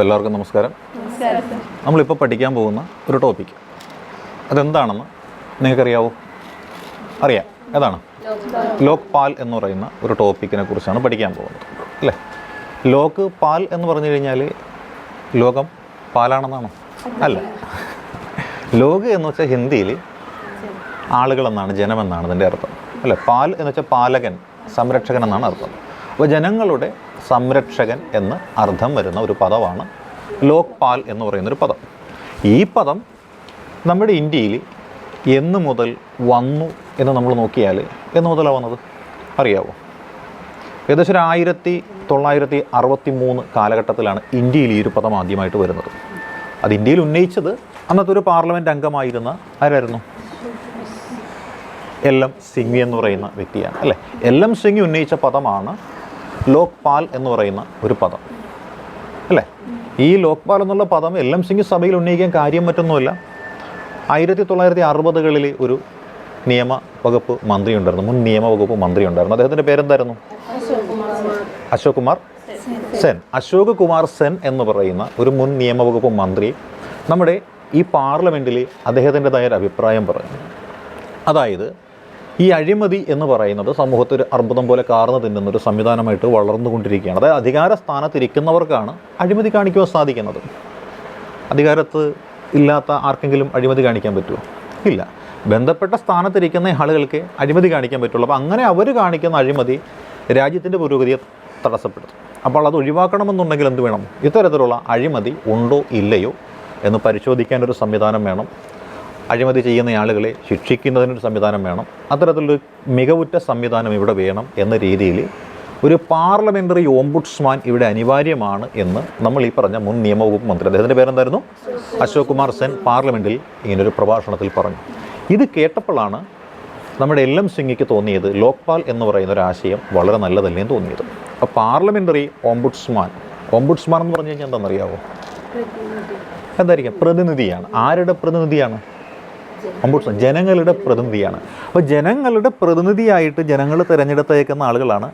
അപ്പോൾ എല്ലാവർക്കും നമസ്കാരം. നമ്മളിപ്പോൾ പഠിക്കാൻ പോകുന്ന ഒരു ടോപ്പിക് അതെന്താണെന്ന് നിങ്ങൾക്കറിയാവോ? അറിയാം. ഏതാണ്? ലോക് പാൽ എന്ന് പറയുന്ന ഒരു ടോപ്പിക്കിനെ കുറിച്ചാണ് പഠിക്കാൻ പോകുന്നത്. അല്ലേ? ലോക് പാൽ എന്ന് പറഞ്ഞു കഴിഞ്ഞാൽ ലോകം പാലാണെന്നാണ്? അല്ല. ലോക് എന്ന് വെച്ചാൽ ഹിന്ദിയിൽ ആളുകളെന്നാണ് ജനമെന്നാണ് അതിന്റെ അർത്ഥം. അല്ലേ? പാൽ എന്ന് വെച്ചാൽ പാലകൻ സംരക്ഷകൻ എന്നാണ് അർത്ഥം. അപ്പോൾ ജനങ്ങളുടെ സംരക്ഷകൻ എന്ന് അർത്ഥം വരുന്ന ഒരു പദമാണ് ലോക്പാൽ എന്ന് പറയുന്നൊരു പദം. ഈ പദം നമ്മുടെ ഇന്ത്യയിൽ എന്ന് മുതൽ വന്നു എന്ന് നമ്മൾ നോക്കിയാൽ എന്ന് മുതലാണ് വന്നത്? അറിയാവോ? ഏകദേശം ഒരു ആയിരത്തി തൊള്ളായിരത്തി അറുപത്തി മൂന്ന് കാലഘട്ടത്തിലാണ് ഇന്ത്യയിൽ ഈ ഒരു പദം ആദ്യമായിട്ട് വരുന്നത്. അത് ഇന്ത്യയിൽ ഉന്നയിച്ചത് അന്നത്തെ ഒരു പാർലമെന്റ് അംഗമായിരുന്ന ആരായിരുന്നു? എൽ എം സിംഗ് എന്ന് പറയുന്ന വ്യക്തിയാണ് അല്ലേ? എൽ എം സിംഗ് ഉന്നയിച്ച പദമാണ് ലോക്പാൽ എന്ന് പറയുന്ന ഒരു പദം. അല്ലേ? ഈ ലോക്പാൽ എന്നുള്ള പദം എൽ എം സിംഗ് സഭയിൽ ഉന്നയിക്കാൻ കാര്യം മറ്റൊന്നുമില്ല. ആയിരത്തി തൊള്ളായിരത്തി അറുപതുകളിൽ ഒരു നിയമ വകുപ്പ് മന്ത്രി ഉണ്ടായിരുന്നു മുൻ നിയമ വകുപ്പ് മന്ത്രി ഉണ്ടായിരുന്നു അദ്ദേഹത്തിന്റെ പേരെന്തായിരുന്നു? അശോക് കുമാർ സെൻ. അശോക് കുമാർ സെൻ എന്ന് പറയുന്ന ഒരു മുൻ നിയമവകുപ്പ് മന്ത്രി നമ്മുടെ ഈ പാർലമെന്റിൽ അദ്ദേഹത്തിന്റെതായ ഒരു അഭിപ്രായം പറഞ്ഞു അതായത് ഈ അഴിമതി എന്ന് പറയുന്നത് സമൂഹത്തിൽ ഒരു അർബുദം പോലെ കാർന്നു തിന്നുന്ന ഒരു സംവിധാനമായിട്ട് വളർന്നുകൊണ്ടിരിക്കുകയാണ്. അതായത് അധികാര സ്ഥാനത്തിരിക്കുന്നവർക്കാണ് അഴിമതി കാണിക്കുവാൻ സാധിക്കുന്നത്. അധികാരത്ത് ഇല്ലാത്ത ആർക്കെങ്കിലും അഴിമതി കാണിക്കാൻ പറ്റുമോ ഇല്ല. ബന്ധപ്പെട്ട സ്ഥാനത്തിരിക്കുന്ന ആളുകൾക്ക് അഴിമതി കാണിക്കാൻ പറ്റുള്ളൂ. അപ്പോൾ അങ്ങനെ അവർ കാണിക്കുന്ന അഴിമതി രാജ്യത്തിന്റെ പുരോഗതിയെ തടസ്സപ്പെടുത്തും. അപ്പോൾ അത് ഒഴിവാക്കണമെന്നുണ്ടെങ്കിൽ എന്ത് വേണം? ഇത്തരത്തിലുള്ള അഴിമതി ഉണ്ടോ ഇല്ലയോ എന്ന് പരിശോധിക്കാൻ ഒരു സംവിധാനം വേണം. അഴിമതി ചെയ്യുന്ന ആളുകളെ ശിക്ഷിക്കുന്നതിനൊരു സംവിധാനം വേണം. അത്തരത്തിലൊരു മികവുറ്റ സംവിധാനം ഇവിടെ വേണം എന്ന രീതിയിൽ ഒരു പാർലമെന്ററി ഓംബുഡ്സ്മാൻ ഇവിടെ അനിവാര്യമാണ് എന്ന് നമ്മൾ ഈ പറഞ്ഞ മുൻ നിയമവകുപ്പ് മന്ത്രി അദ്ദേഹത്തിന്റെ പേരെന്തായിരുന്നു? അശോക് കുമാർ സെൻ പാർലമെന്റിൽ ഇങ്ങനൊരു പ്രഭാഷണത്തിൽ പറഞ്ഞു. ഇത് കേട്ടപ്പോഴാണ് നമ്മുടെ എൽ എം സിംഗിക്ക് തോന്നിയത് ലോക്പാൽ എന്ന് പറയുന്ന ഒരു ആശയം വളരെ നല്ലതല്ലേ എന്ന് തോന്നിയത്. അപ്പോൾ പാർലമെന്ററി ഓംബുഡ്സ്മാൻ ഓംബുഡ്സ്മാൻ എന്ന് പറഞ്ഞു കഴിഞ്ഞാൽ എന്താണെന്നറിയാവോ? എന്തായിരിക്കും? പ്രതിനിധിയാണ്. ആരുടെ പ്രതിനിധിയാണ്? ഓംബുഡ്സ്മാൻ ജനങ്ങളുടെ പ്രതിനിധിയാണ്. അപ്പോൾ ജനങ്ങളുടെ പ്രതിനിധിയായിട്ട് ജനങ്ങൾ തിരഞ്ഞെടുത്തേക്കുന്ന ആളുകളാണ്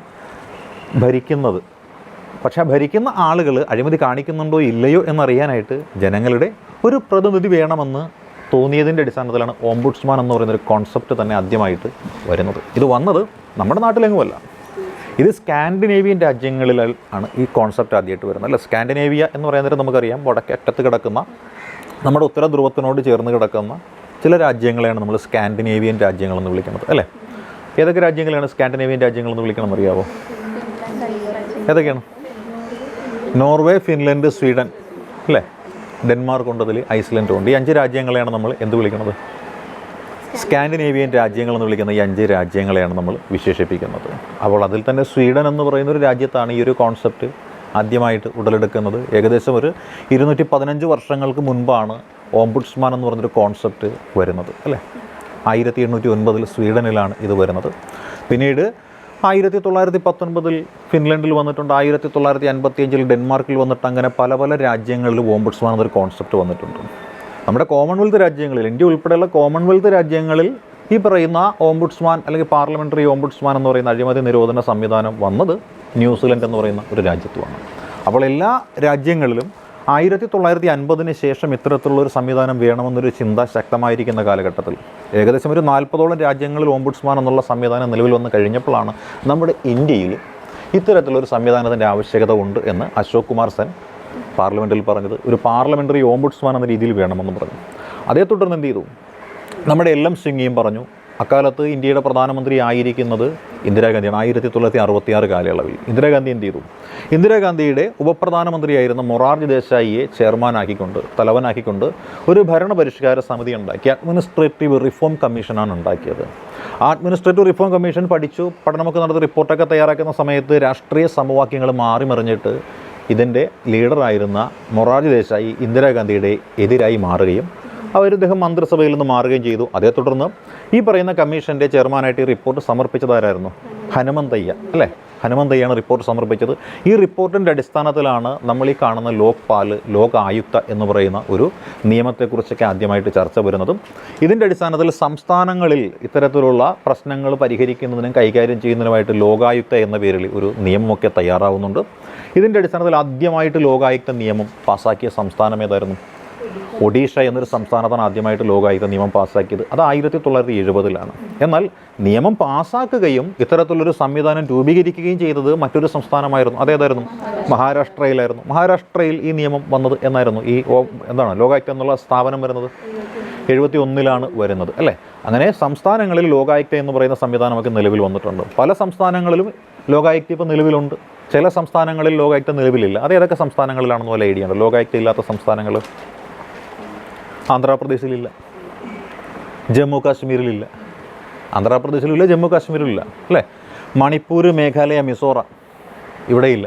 ഭരിക്കുന്നത്. പക്ഷെ ഭരിക്കുന്ന ആളുകൾ അഴിമതി കാണിക്കുന്നുണ്ടോ ഇല്ലയോ എന്നറിയാനായിട്ട് ജനങ്ങളുടെ ഒരു പ്രതിനിധി വേണമെന്ന് തോന്നിയതിന്റെ അടിസ്ഥാനത്തിലാണ് ഓംബുഡ്സ്മാൻ എന്ന് പറയുന്ന ഒരു കോൺസെപ്റ്റ് തന്നെ ആദ്യമായിട്ട് വരുന്നത്. ഇത് വന്നത് നമ്മുടെ നാട്ടിലെങ്ങുമല്ല. ഇത് സ്കാൻഡിനേവിയൻ രാജ്യങ്ങളിൽ ആണ് ഈ കോൺസെപ്റ്റ് ആദ്യമായിട്ട് വരുന്നത്. അല്ല? സ്കാൻഡിനേവിയ എന്ന് പറയുന്നത് നമുക്കറിയാം. വടക്കേ അറ്റത്ത് കിടക്കുന്ന നമ്മുടെ ഉത്തര ധ്രുവത്തിനോട് ചേർന്ന് കിടക്കുന്ന ചില രാജ്യങ്ങളെയാണ് നമ്മൾ സ്കാൻഡിനേവിയൻ രാജ്യങ്ങളെന്ന് വിളിക്കുന്നത് അല്ലേ? ഏതൊക്കെ രാജ്യങ്ങളെയാണ് സ്കാൻഡിനേവിയൻ രാജ്യങ്ങളെന്ന് വിളിക്കണം അറിയാവോ? ഏതൊക്കെയാണ്? നോർവേ ഫിൻലൻഡ് സ്വീഡൻ അല്ലേ? ഡെൻമാർക്ക് അതിൽ ഐസ്ലൻഡ് ഉണ്ട്. ഈ അഞ്ച് രാജ്യങ്ങളെയാണ് നമ്മൾ എന്ത് വിളിക്കുന്നത്? സ്കാൻഡിനേവിയൻ രാജ്യങ്ങളെന്ന് വിളിക്കുന്ന ഈ അഞ്ച് രാജ്യങ്ങളെയാണ് നമ്മൾ വിശേഷിപ്പിക്കുന്നത്. അപ്പോൾ അതിൽ തന്നെ സ്വീഡൻ എന്ന് പറയുന്ന ഒരു രാജ്യത്താണ് ഈ ഒരു കോൺസെപ്റ്റ് ആദ്യമായിട്ട് ഉടലെടുക്കുന്നത്. ഏകദേശം ഒരു ഇരുന്നൂറ്റി പതിനഞ്ച് വർഷങ്ങൾക്ക് മുൻപാണ് ഓംബുഡ്സ്മാൻ എന്ന് പറഞ്ഞൊരു കോൺസെപ്റ്റ് വരുന്നത് അല്ലേ? ആയിരത്തി എണ്ണൂറ്റി ഒൻപതിൽ സ്വീഡനിലാണ് ഇത് വരുന്നത്. പിന്നീട് ആയിരത്തി തൊള്ളായിരത്തി പത്തൊൻപതിൽ ഫിൻലൻഡിൽ വന്നിട്ടുണ്ട് ആയിരത്തി തൊള്ളായിരത്തി അൻപത്തി അഞ്ചിൽ ഡെൻമാർക്കിൽ വന്നിട്ട് അങ്ങനെ പല പല രാജ്യങ്ങളിൽ ഓംബുഡ്സ്മാൻ എന്നൊരു കോൺസെപ്റ്റ് വന്നിട്ടുണ്ട്. നമ്മുടെ കോമൺവെൽത്ത് രാജ്യങ്ങളിൽ ഇന്ത്യ ഉൾപ്പെടെയുള്ള കോമൺവെൽത്ത് രാജ്യങ്ങളിൽ ഈ പറയുന്ന ഓംബുഡ്സ്മാൻ അല്ലെങ്കിൽ പാർലമെന്ററി ഓംബുഡ്സ്മാൻ എന്ന് പറയുന്ന അഴിമതി നിരോധന സംവിധാനം വന്നത് ന്യൂസിലൻഡ് എന്ന് പറയുന്ന ഒരു രാജ്യത്തുമാണ്. അപ്പോൾ എല്ലാ രാജ്യങ്ങളിലും ആയിരത്തി തൊള്ളായിരത്തി അൻപതിന് ശേഷം ഇത്തരത്തിലുള്ള ഒരു സംവിധാനം വേണമെന്നൊരു ചിന്ത ശക്തമായിരിക്കുന്ന കാലഘട്ടത്തിൽ. ഏകദേശം ഒരു നാൽപ്പതോളം രാജ്യങ്ങളിൽ ഓംബുഡ്സ്മാൻ എന്നുള്ള സംവിധാനം നിലവിൽ വന്ന് കഴിഞ്ഞപ്പോഴാണ് നമ്മുടെ ഇന്ത്യയിൽ ഇത്തരത്തിലൊരു സംവിധാനത്തിന്റെ ആവശ്യകത ഉണ്ട് എന്ന് അശോക് കുമാർ സെൻ പാർലമെന്റിൽ പറഞ്ഞത്. ഒരു പാർലമെന്ററി ഓംബുഡ്സ്മാൻ എന്ന രീതിയിൽ വേണമെന്ന് പറഞ്ഞു. അതേ തുടർന്ന് എന്ത് ചെയ്തു? നമ്മുടെ എൽ എം സിംഗിയും പറഞ്ഞു അക്കാലത്ത് ഇന്ത്യയുടെ പ്രധാനമന്ത്രി ആയിരിക്കുന്നത് ഇന്ദിരാഗാന്ധിയാണ് ആയിരത്തി തൊള്ളായിരത്തി അറുപത്തി ആറ് കാലയളവിൽ. ഇന്ദിരാഗാന്ധി എന്ത് ചെയ്തു? ഇന്ദിരാഗാന്ധിയുടെ ഉപപ്രധാനമന്ത്രിയായിരുന്ന മൊറാർജി ദേശായിയെ ചെയർമാനാക്കിക്കൊണ്ട് തലവനാക്കിക്കൊണ്ട് ഒരു ഭരണ പരിഷ്കാര സമിതി ഉണ്ടാക്കി. അഡ്മിനിസ്ട്രേറ്റീവ് റിഫോം കമ്മീഷനാണ് ഉണ്ടാക്കിയത്. അഡ്മിനിസ്ട്രേറ്റീവ് റിഫോം കമ്മീഷൻ പഠിച്ചു പഠനമൊക്കെ നടത്തി റിപ്പോർട്ടൊക്കെ തയ്യാറാക്കുന്ന സമയത്ത് രാഷ്ട്രീയ സമവാക്യങ്ങൾ മാറി മറിഞ്ഞിട്ട് ഇതിന്റെ ലീഡറായിരുന്ന മൊറാർജി ദേശായി ഇന്ദിരാഗാന്ധിയുടെ എതിരായി മാറുകയും അവർ ഇദ്ദേഹം മന്ത്രിസഭയിൽ നിന്ന് മാറുകയും ചെയ്തു. അതേ തുടർന്ന് ഈ പറയുന്ന കമ്മീഷന്റെ ചെയർമാനായിട്ട് ഈ റിപ്പോർട്ട് സമർപ്പിച്ചതാരായിരുന്നു? ഹനുമന്തയ്യ അല്ലേ? ഹനുമന്തയ്യാണ് റിപ്പോർട്ട് സമർപ്പിച്ചത്. ഈ റിപ്പോർട്ടിന്റെ അടിസ്ഥാനത്തിലാണ് നമ്മൾ ഈ കാണുന്ന ലോക്പാൽ ലോക ആയുക്ത എന്ന് പറയുന്ന ഒരു നിയമത്തെക്കുറിച്ചൊക്കെ ആദ്യമായിട്ട് ചർച്ച വരുന്നതും ഇതിന്റെ അടിസ്ഥാനത്തിൽ സംസ്ഥാനങ്ങളിൽ ഇത്തരത്തിലുള്ള പ്രശ്നങ്ങൾ പരിഹരിക്കുന്നതിനും കൈകാര്യം ചെയ്യുന്നതിനുമായിട്ട് ലോകായുക്ത എന്ന പേരിൽ ഒരു നിയമമൊക്കെ തയ്യാറാവുന്നുണ്ട്. ഇതിന്റെ അടിസ്ഥാനത്തിൽ ആദ്യമായിട്ട് ലോകായുക്ത നിയമം പാസാക്കിയ സംസ്ഥാനം ഏതായിരുന്നു? ഒഡീഷ എന്നൊരു സംസ്ഥാനത്താണ് ആദ്യമായിട്ട് ലോകായുക്ത നിയമം പാസ്സാക്കിയത്. അത് ആയിരത്തി തൊള്ളായിരത്തി എഴുപതിലാണ്. എന്നാൽ നിയമം പാസ്സാക്കുകയും ഇത്തരത്തിലൊരു സംവിധാനം രൂപീകരിക്കുകയും ചെയ്തത് മറ്റൊരു സംസ്ഥാനമായിരുന്നു. അതേതായിരുന്നു? മഹാരാഷ്ട്രയിലായിരുന്നു. മഹാരാഷ്ട്രയിൽ ഈ നിയമം വന്നത് എന്നായിരുന്നു? ഈ എന്താണ്? ലോകായുക്ത എന്നുള്ള സ്ഥാപനം വരുന്നത്? എഴുപത്തി ഒന്നിലാണ് വരുന്നത് അല്ലേ? അങ്ങനെ സംസ്ഥാനങ്ങളിൽ ലോകായുക്ത എന്ന് പറയുന്ന സംവിധാനമൊക്കെ നിലവിൽ വന്നിട്ടുണ്ട്. പല സംസ്ഥാനങ്ങളിലും ലോകായുക്ത ഇപ്പോൾ നിലവിലുണ്ട്. ചില സംസ്ഥാനങ്ങളിൽ ലോകായുക്ത നിലവിലില്ല. അത് ഏതൊക്കെ സംസ്ഥാനങ്ങളിലാണെന്ന് വല്ല ഐഡിയ ഉണ്ട്? ലോകായുക്ത ഇല്ലാത്ത സംസ്ഥാനങ്ങൾ? ആന്ധ്രാപ്രദേശിലില്ല. ജമ്മു കാശ്മീരിലില്ല. ആന്ധ്രാപ്രദേശിലില്ല ജമ്മു കാശ്മീരിലില്ല. അല്ലേ? മണിപ്പൂർ മേഘാലയ മിസോറാം ഇവിടെയില്ല.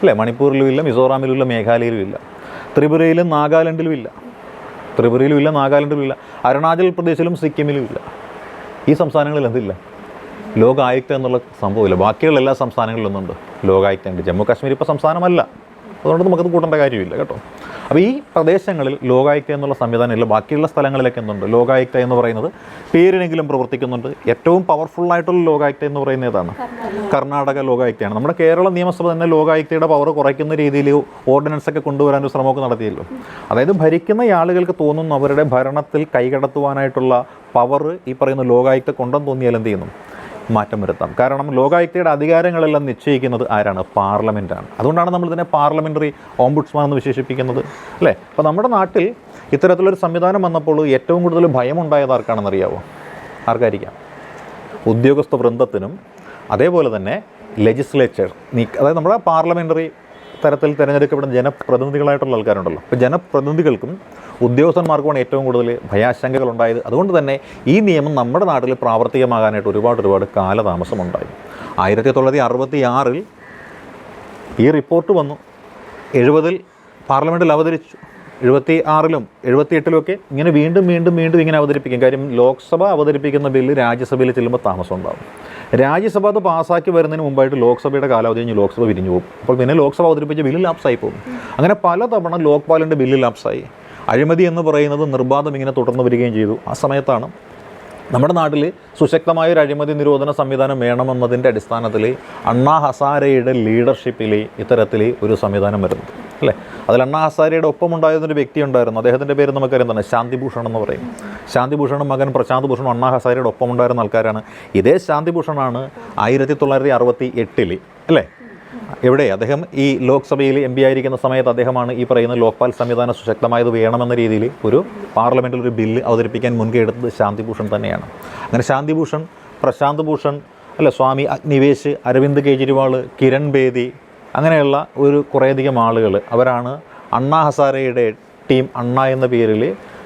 അല്ലേ? മണിപ്പൂരിലും ഇല്ല മിസോറാമിലും ഇല്ല മേഘാലയയിലും ഇല്ല ത്രിപുരയിലും നാഗാലാൻഡിലും ഇല്ല ത്രിപുരയിലും ഇല്ല നാഗാലാൻഡിലും ഇല്ല അരുണാചൽ പ്രദേശിലും സിക്കിമിലും ഇല്ല ഈ സംസ്ഥാനങ്ങളിൽ എന്തില്ല? ലോകായുക്ത എന്നുള്ള സംഭവമില്ല ബാക്കിയുള്ള എല്ലാ സംസ്ഥാനങ്ങളിലൊന്നുണ്ട് ലോകായുക്ത ഉണ്ട് ജമ്മു കാശ്മീർ ഇപ്പോൾ സംസ്ഥാനമല്ല. അതുകൊണ്ട് നമുക്കത് കൂട്ടേണ്ട കാര്യമില്ല കേട്ടോ. അപ്പോൾ ഈ പ്രദേശങ്ങളിൽ ലോകായുക്ത എന്നുള്ള സംവിധാനം ഇല്ല ബാക്കിയുള്ള സ്ഥലങ്ങളിലൊക്കെ എന്തുണ്ട്? ലോകായുക്ത എന്ന് പറയുന്നത് പേരിനെങ്കിലും പ്രവർത്തിക്കുന്നുണ്ട്. ഏറ്റവും പവർഫുള്ളായിട്ടുള്ള ലോകായുക്ത എന്ന് പറയുന്നത് ഏതാണ്? കർണാടക. ലോകായുക്തയാണ്. നമ്മുടെ കേരള നിയമസഭ തന്നെ ലോകായുക്തയുടെ പവർ കുറയ്ക്കുന്ന രീതിയിൽ ഓർഡിനൻസ് ഒക്കെ കൊണ്ടുവരാൻ ഒരു ശ്രമമൊക്കെ നടത്തിയല്ലോ. അതായത് ഭരിക്കുന്ന ആളുകൾക്ക് തോന്നുന്നു അവരുടെ ഭരണത്തിൽ കൈകടത്തുവാനായിട്ടുള്ള പവർ ഈ പറയുന്ന ലോകായുക്ത കൊണ്ടെന്ന് തോന്നിയാൽ എന്ത് ചെയ്യുന്നു? മാറ്റം വരുത്താം കാരണം ലോകായുക്തയുടെ അധികാരങ്ങളെല്ലാം നിശ്ചയിക്കുന്നത് ആരാണ്? പാർലമെന്റാണ് അതുകൊണ്ടാണ് നമ്മൾ ഇതിനെ പാർലമെന്ററി ഓംബുഡ്സ്മാൻ എന്ന് വിശേഷിപ്പിക്കുന്നത്. അല്ലേ? അപ്പോൾ നമ്മുടെ നാട്ടിൽ ഇത്തരത്തിലൊരു സംവിധാനം വന്നപ്പോൾ ഏറ്റവും കൂടുതൽ ഭയമുണ്ടായത് ആർക്കാണെന്ന് അറിയാവോ? ആർക്കായിരിക്കാം? ഉദ്യോഗസ്ഥ വൃന്ദത്തിനും അതേപോലെ തന്നെ ലെജിസ്ലേച്ചർ അതായത് നമ്മുടെ പാർലമെന്ററി തരത്തിൽ തിരഞ്ഞെടുക്കപ്പെടുന്ന ജനപ്രതിനിധികളായിട്ടുള്ള ആൾക്കാരുണ്ടല്ലോ. അപ്പോൾ ജനപ്രതിനിധികൾക്കും ഉദ്യോഗസ്ഥന്മാർക്കുമാണ് ഏറ്റവും കൂടുതൽ ഭയാശങ്കകൾ ഉണ്ടായത്. അതുകൊണ്ട് തന്നെ ഈ നിയമം നമ്മുടെ നാട്ടിൽ പ്രാവർത്തികമാകാനായിട്ട് ഒരുപാട് ഒരുപാട് കാലതാമസമുണ്ടായി. ആയിരത്തി തൊള്ളായിരത്തി അറുപത്തി ആറിൽ ഈ റിപ്പോർട്ട് വന്നു. എഴുപതിൽ പാർലമെന്റിൽ അവതരിച്ചു. എഴുപത്തി ആറിലും എഴുപത്തി എട്ടിലുമൊക്കെ ഇങ്ങനെ വീണ്ടും വീണ്ടും വീണ്ടും ഇങ്ങനെ അവതരിപ്പിക്കും. കാര്യം ലോക്സഭ അവതരിപ്പിക്കുന്ന ബില്ല് രാജ്യസഭയിൽ ചെല്ലുമ്പോൾ താമസം ഉണ്ടാകും രാജ്യസഭ അത് പാസ്സാക്കി വരുന്നതിന് മുമ്പായിട്ട് ലോക്സഭയുടെ കാലാവധി കഴിഞ്ഞ് ലോക്സഭ പിരിഞ്ഞു പോകും. അപ്പോൾ പിന്നെ ലോക്സഭ അവതരിപ്പിച്ച ബില്ല് ലാപ്സായി പോകും. അങ്ങനെ പലതവണ ലോക്പാലിന്റെ ബില്ല് ലാപ്സായി അഴിമതി എന്ന് പറയുന്നത് നിർബാധം ഇങ്ങനെ തുടർന്ന് വരികയും ചെയ്തു. ആ സമയത്താണ് നമ്മുടെ നാട്ടിൽ സുശക്തമായ ഒരു അഴിമതി നിരോധന സംവിധാനം വേണമെന്നതിന്റെ അടിസ്ഥാനത്തിൽ അണ്ണാ ഹസാരയുടെ ലീഡർഷിപ്പിൽ ഇത്തരത്തിൽ ഒരു സംവിധാനം വരുന്നത്. അല്ലേ? അതിൽ അണ്ണാ ഹസാരിയുടെ ഒപ്പം ഉണ്ടായിരുന്നൊരു വ്യക്തി ഉണ്ടായിരുന്നു. അദ്ദേഹത്തിന്റെ പേര് നമുക്കറിയാം തന്നെ ശാന്തിഭൂഷൺ എന്ന് പറയും. ശാന്തിഭൂഷണും മകൻ പ്രശാന്ത് ഭൂഷണും അണ്ണാ ഹസാരിയുടെ ഒപ്പം ഉണ്ടായിരുന്ന ആൾക്കാരാണ്. ഇതേ ശാന്തിഭൂഷണാണ് ആയിരത്തി തൊള്ളായിരത്തി അറുപത്തി എട്ടിൽ അല്ലേ? എവിടെ? അദ്ദേഹം ഈ ലോക്സഭയിൽ എം പി ആയിരിക്കുന്ന സമയത്ത് അദ്ദേഹമാണ് ഈ പറയുന്ന ലോക്പാൽ സംവിധാനം സുശക്തമായത് വേണമെന്ന രീതിയിൽ ഒരു പാർലമെന്റിൽ ഒരു ബില്ല് അവതരിപ്പിക്കാൻ മുൻകൈ എടുത്തത് ശാന്തിഭൂഷൺ തന്നെയാണ്. അങ്ങനെ ശാന്തിഭൂഷൺ പ്രശാന്ത് ഭൂഷൺ അല്ല സ്വാമി അഗ്നിവേശ് അരവിന്ദ് കെജ്രിവാൾ കിരൺ ബേദി അങ്ങനെയുള്ള ഒരു കുറേയധികം ആളുകൾ അവരാണ് അണ്ണാ ഹസാരയുടെ ടീം അണ്ണ എന്ന പേരിൽ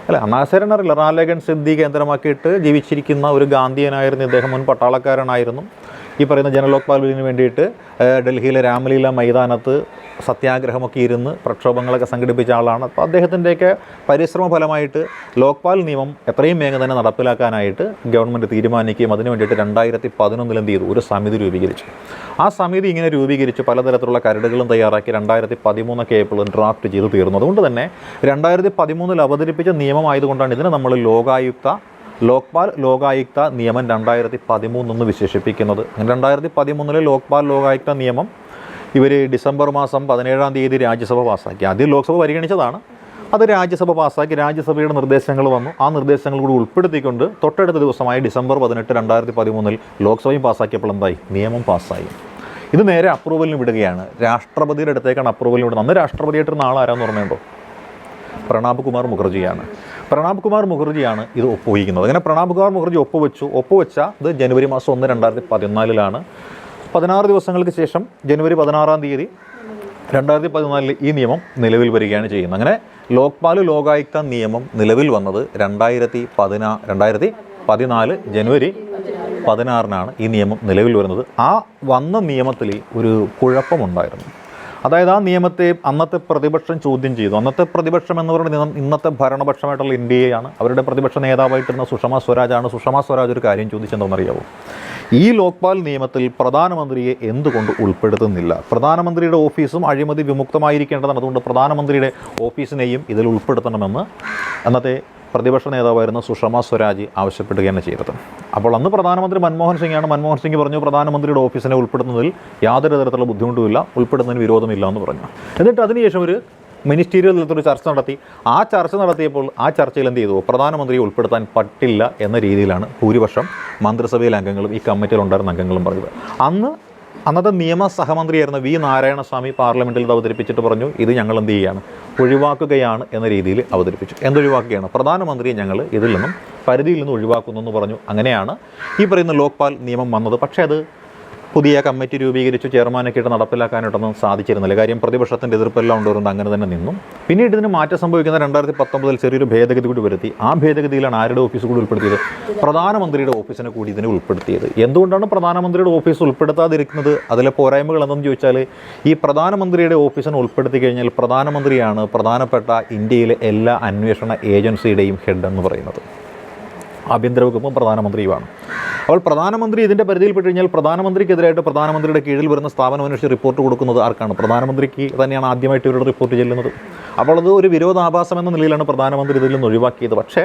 അല്ല അണ്ണാ ഹസാരൻ റാലഗൻ സിദ്ധി കേന്ദ്രമാക്കിയിട്ട് ജീവിച്ചിരിക്കുന്ന ഒരു ഗാന്ധിയനായിരുന്നു ഇദ്ദേഹം. മുൻ പട്ടാളക്കാരനായിരുന്നു. ഈ പറയുന്ന ജനലോക്പാൽ ബില്ലിന് വേണ്ടിയിട്ട് ഡൽഹിയിലെ രാമലീല മൈതാനത്ത് സത്യാഗ്രഹമൊക്കെ ഇരുന്ന് പ്രക്ഷോഭങ്ങളൊക്കെ സംഘടിപ്പിച്ച ആളാണ്. അപ്പോൾ അദ്ദേഹത്തിന്റെയൊക്കെ പരിശ്രമ ഫലമായിട്ട് ലോക്പാൽ നിയമം എത്രയും വേഗം തന്നെ നടപ്പിലാക്കാനായിട്ട് ഗവൺമെന്റ് തീരുമാനിക്കുകയും അതിന് വേണ്ടിയിട്ട് രണ്ടായിരത്തി പതിനൊന്നിൽ എന്ത് ചെയ്തു? ഒരു സമിതി രൂപീകരിച്ചു. ആ സമിതി ഇങ്ങനെ രൂപീകരിച്ച് പലതരത്തിലുള്ള കരടുകളും തയ്യാറാക്കി രണ്ടായിരത്തി പതിമൂന്നൊക്കെ ആയപ്പോൾ ഡ്രാഫ്റ്റ് ചെയ്ത് തീർന്നു. അതുകൊണ്ട് തന്നെ രണ്ടായിരത്തി പതിമൂന്നിൽ അവതരിപ്പിച്ച നിയമമായതുകൊണ്ടാണ് ഇതിനെ നമ്മൾ ലോകായുക്ത ലോക്പാൽ ലോകായുക്ത നിയമം രണ്ടായിരത്തി പതിമൂന്നെന്ന് വിശേഷിപ്പിക്കുന്നത്. രണ്ടായിരത്തി പതിമൂന്നിലെ ലോക്പാൽ ലോകായുക്ത നിയമം ഇവർ ഡിസംബർ മാസം പതിനേഴാം തീയതി രാജ്യസഭ പാസ്സാക്കി. ആദ്യം ലോക്സഭ പരിഗണിച്ചതാണ്. അത് രാജ്യസഭ പാസ്സാക്കി രാജ്യസഭയുടെ നിർദ്ദേശങ്ങൾ വന്നു. ആ നിർദ്ദേശങ്ങൾ കൂടി ഉൾപ്പെടുത്തിക്കൊണ്ട് തൊട്ടടുത്ത ദിവസമായ ഡിസംബർ പതിനെട്ട് രണ്ടായിരത്തി പതിമൂന്നിൽ ലോക്സഭയും പാസ്സാക്കിയപ്പോൾ എന്തായി? നിയമം പാസ്സായി. ഇത് നേരെ അപ്രൂവലിന് വിടുകയാണ്. രാഷ്ട്രപതിയുടെ അടുത്തേക്കാണ് അപ്രൂവലിന് വിടുന്നത്. അന്ന് രാഷ്ട്രപതിയായിട്ട് നാളെ ആരാന്ന് ഓർമ്മയുണ്ടോ? പ്രണാബ് കുമാർ മുഖർജിയാണ്. പ്രണാബ് കുമാർ മുഖർജിയാണ് ഇത് ഒപ്പുവയ്ക്കുന്നത്. അങ്ങനെ പ്രണാബ് കുമാർ മുഖർജി ഒപ്പുവെച്ചു. ഒപ്പുവെച്ച ഇത് ജനുവരി മാസം ഒന്ന് രണ്ടായിരത്തി പതിനാലിലാണ് പതിനാറ് ദിവസങ്ങൾക്ക് ശേഷം ജനുവരി പതിനാറാം തീയതി രണ്ടായിരത്തി പതിനാലിൽ ഈ നിയമം നിലവിൽ വരികയാണ് ചെയ്യുന്നത്. അങ്ങനെ ലോക്പാൽ ലോകായുക്ത നിയമം നിലവിൽ വന്നത് രണ്ടായിരത്തി പതിനാ രണ്ടായിരത്തി പതിനാല് ജനുവരി പതിനാറിനാണ് ഈ നിയമം നിലവിൽ വരുന്നത്. ആ വന്ന നിയമത്തിൽ ഒരു കുഴപ്പമുണ്ടായിരുന്നു. അതായത് ആ നിയമത്തെ അന്നത്തെ പ്രതിപക്ഷം ചോദ്യം ചെയ്തു. അന്നത്തെ പ്രതിപക്ഷം എന്ന് പറയുന്നത് ഇന്നത്തെ ഭരണപക്ഷമായിട്ടുള്ള ഇന്ത്യയാണ് അവരുടെ പ്രതിപക്ഷ നേതാവായിട്ടിരുന്ന സുഷമ സ്വരാജാണ്. സുഷമ സ്വരാജ് ഒരു കാര്യം ചോദിച്ചെന്താണെന്നറിയാവോ? ഈ ലോക്പാൽ നിയമത്തിൽ പ്രധാനമന്ത്രിയെ എന്തുകൊണ്ട് ഉൾപ്പെടുത്തുന്നില്ല? പ്രധാനമന്ത്രിയുടെ ഓഫീസും അഴിമതി വിമുക്തമായിരിക്കേണ്ടതാണ്. അതുകൊണ്ട് പ്രധാനമന്ത്രിയുടെ ഓഫീസിനെയും ഇതിൽ ഉൾപ്പെടുത്തണമെന്ന് അന്നത്തെ പ്രതിപക്ഷ നേതാവായിരുന്ന സുഷമ സ്വരാജ് ആവശ്യപ്പെടുകയാണ് ചെയ്തത്. അപ്പോൾ അന്ന് പ്രധാനമന്ത്രി മൻമോഹൻ സിംഗാണ്. മൻമോഹൻ സിംഗ് പറഞ്ഞു പ്രധാനമന്ത്രിയുടെ ഓഫീസിനെ ഉൾപ്പെടുത്തുന്നതിൽ യാതൊരു തരത്തിലുള്ള ബുദ്ധിമുട്ടുമില്ല. ഉൾപ്പെടുന്നതിന് വിരോധമില്ല എന്ന് പറഞ്ഞു. എന്നിട്ട് അതിനുശേഷം ഒരു മിനിസ്റ്റീരിയൽ തലത്തിലൊരു ചർച്ച നടത്തി. ആ ചർച്ച നടത്തിയപ്പോൾ ആ ചർച്ചയിൽ എന്ത് ചെയ്തു? പ്രധാനമന്ത്രിയെ ഉൾപ്പെടുത്താൻ പറ്റില്ല എന്ന രീതിയിലാണ് ഭൂരിപക്ഷം മന്ത്രിസഭയിലെ അംഗങ്ങളും ഈ കമ്മിറ്റിയിൽ ഉണ്ടായിരുന്ന അംഗങ്ങളും പറഞ്ഞത്. അന്ന് അന്നത്തെ നിയമ സഹമന്ത്രിയായിരുന്ന വി നാരായണസ്വാമി പാർലമെന്റിൽ അവതരിപ്പിച്ചിട്ട് പറഞ്ഞു ഇത് ഞങ്ങൾ എന്ത് ചെയ്യുകയാണ് ഒഴിവാക്കുകയാണ് എന്ന രീതിയിൽ അവതരിപ്പിച്ചു. എന്തൊഴിവാക്കുകയാണ്? പ്രധാനമന്ത്രിയെ ഞങ്ങൾ ഇതിൽ നിന്നും പരിധിയിൽ നിന്ന് ഒഴിവാക്കുന്നു എന്ന് പറഞ്ഞു. അങ്ങനെയാണ് ഈ പറയുന്ന ലോക്പാൽ നിയമം വന്നത്. പക്ഷേ അത് പുതിയ കമ്മിറ്റി രൂപീകരിച്ച് ചെയർമാനൊക്കെ ഇട്ട് നടപ്പിലാക്കാനായിട്ടൊന്നും സാധിച്ചിരുന്നില്ല. കാര്യം പ്രതിപക്ഷത്തിന്റെ എതിർപ്പെല്ലാം ഉണ്ടായിരുന്നു അങ്ങനെ തന്നെ നിന്നു. പിന്നീട് ഇതിന് മാറ്റം സംഭവിക്കുന്ന രണ്ടായിരത്തി പത്തൊമ്പതിൽ ചെറിയൊരു ഭേദഗതി കൂടി വരുത്തി. ആ ഭേദഗതിയിലാണ് ആരുടെ ഓഫീസ് കൂടി ഉൾപ്പെടുത്തിയത്? പ്രധാനമന്ത്രിയുടെ ഓഫീസിനെ കൂടി ഇതിനെ ഉൾപ്പെടുത്തിയത്. എന്തുകൊണ്ടാണ് പ്രധാനമന്ത്രിയുടെ ഓഫീസ് ഉൾപ്പെടുത്താതിരിക്കുന്നത്? അതിലെ പോരായ്മകൾ എന്തെന്ന് ചോദിച്ചാൽ ഈ പ്രധാനമന്ത്രിയുടെ ഓഫീസിനെ ഉൾപ്പെടുത്തി കഴിഞ്ഞാൽ പ്രധാനമന്ത്രിയാണ് പ്രധാനപ്പെട്ട ഇന്ത്യയിലെ എല്ലാ അന്വേഷണ ഏജൻസിയുടെയും ഹെഡ് എന്ന് പറയുന്നത്. ആഭ്യന്തര വകുപ്പും പ്രധാനമന്ത്രിയുമാണ്. അപ്പോൾ പ്രധാനമന്ത്രി ഇതിന്റെ പരിധിയിൽപ്പെട്ട് കഴിഞ്ഞാൽ പ്രധാനമന്ത്രിക്കെതിരായിട്ട് പ്രധാനമന്ത്രിയുടെ കീഴിൽ വരുന്ന സ്ഥാപനം അന്വേഷിച്ച് റിപ്പോർട്ട് കൊടുക്കുന്നത് ആർക്കാണ്? പ്രധാനമന്ത്രിക്ക് തന്നെയാണ് ആദ്യമായിട്ട് ഇവരുടെ റിപ്പോർട്ട് ചെല്ലുന്നത്. അപ്പോൾ അത് ഒരു വിരോധാഭാസം എന്ന നിലയിലാണ് പ്രധാനമന്ത്രി ഇതിൽ നിന്ന് ഒഴിവാക്കിയത്. പക്ഷേ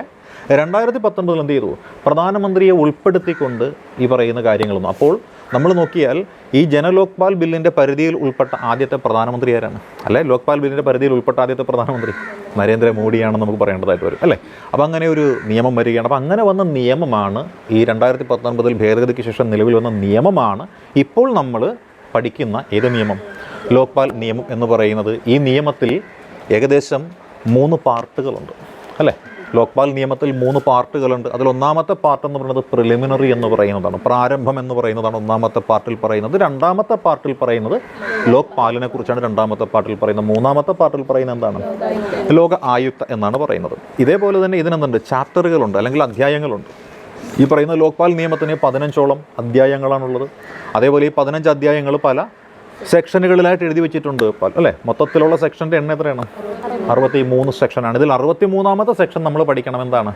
രണ്ടായിരത്തി പത്തൊൻപതിൽ എന്ത് ചെയ്തു? പ്രധാനമന്ത്രിയെ ഉൾപ്പെടുത്തിക്കൊണ്ട് ഈ പറയുന്ന കാര്യങ്ങളൊന്നും അപ്പോൾ നമ്മൾ നോക്കിയാൽ ഈ ജനലോക്പാൽ ബില്ലിന്റെ പരിധിയിൽ ഉൾപ്പെട്ട ആദ്യത്തെ പ്രധാനമന്ത്രി ആരാണ്? അല്ലെ? ലോക്പാൽ ബില്ലിന്റെ പരിധിയിൽ ഉൾപ്പെട്ട ആദ്യത്തെ പ്രധാനമന്ത്രി. നരേന്ദ്രമോദിയാണെന്ന് നമുക്ക് പറയേണ്ടതായിട്ട് വരും അല്ലേ? അപ്പോൾ അങ്ങനെ ഒരു നിയമം വരികയാണ്. അപ്പോൾ അങ്ങനെ വന്ന നിയമമാണ് ഈ രണ്ടായിരത്തി പത്തൊൻപതിൽ ഭേദഗതിക്ക് ശേഷം നിലവിൽ വന്ന നിയമമാണ് ഇപ്പോൾ നമ്മൾ പഠിക്കുന്ന ഏത് നിയമം? ലോക്പാൽ നിയമം എന്ന് പറയുന്നത് ഈ നിയമത്തിൽ ഏകദേശം മൂന്ന് പാർട്ടുകളുണ്ട് അല്ലേ? ലോക്പാൽ നിയമത്തിൽ മൂന്ന് പാർട്ടുകളുണ്ട്. അതിൽ ഒന്നാമത്തെ പാർട്ട് എന്ന് പറയുന്നത് പ്രിലിമിനറി എന്ന് പറയുന്നതാണ്. പ്രാരംഭം എന്ന് പറയുന്നതാണ് ഒന്നാമത്തെ പാർട്ടിൽ പറയുന്നത്. രണ്ടാമത്തെ പാർട്ടിൽ പറയുന്നത് ലോക്പാലിനെ കുറിച്ചാണ് രണ്ടാമത്തെ പാർട്ടിൽ പറയുന്നത്. മൂന്നാമത്തെ പാർട്ടിൽ പറയുന്നത് എന്താണ്? ലോക ആയുക്ത എന്നാണ് പറയുന്നത്. ഇതേപോലെ തന്നെ ഇതിനെന്തുണ്ട്? ചാപ്റ്ററുകളുണ്ട് അല്ലെങ്കിൽ അധ്യായങ്ങളുണ്ട്. ഈ പറയുന്ന ലോക്പാൽ നിയമത്തിന് പതിനഞ്ചോളം അധ്യായങ്ങളാണുള്ളത്. അതേപോലെ ഈ പതിനഞ്ച് അധ്യായങ്ങൾ പല സെക്ഷനുകളിലായിട്ട് എഴുതി വെച്ചിട്ടുണ്ട്. അല്ലേ? മൊത്തത്തിലുള്ള സെക്ഷന്റെ എണ്ണ എത്രയാണ്? അറുപത്തി മൂന്ന് സെക്ഷനാണ്. ഇതിൽ അറുപത്തി മൂന്നാമത്തെ സെക്ഷൻ നമ്മൾ പഠിക്കണം എന്താണ്?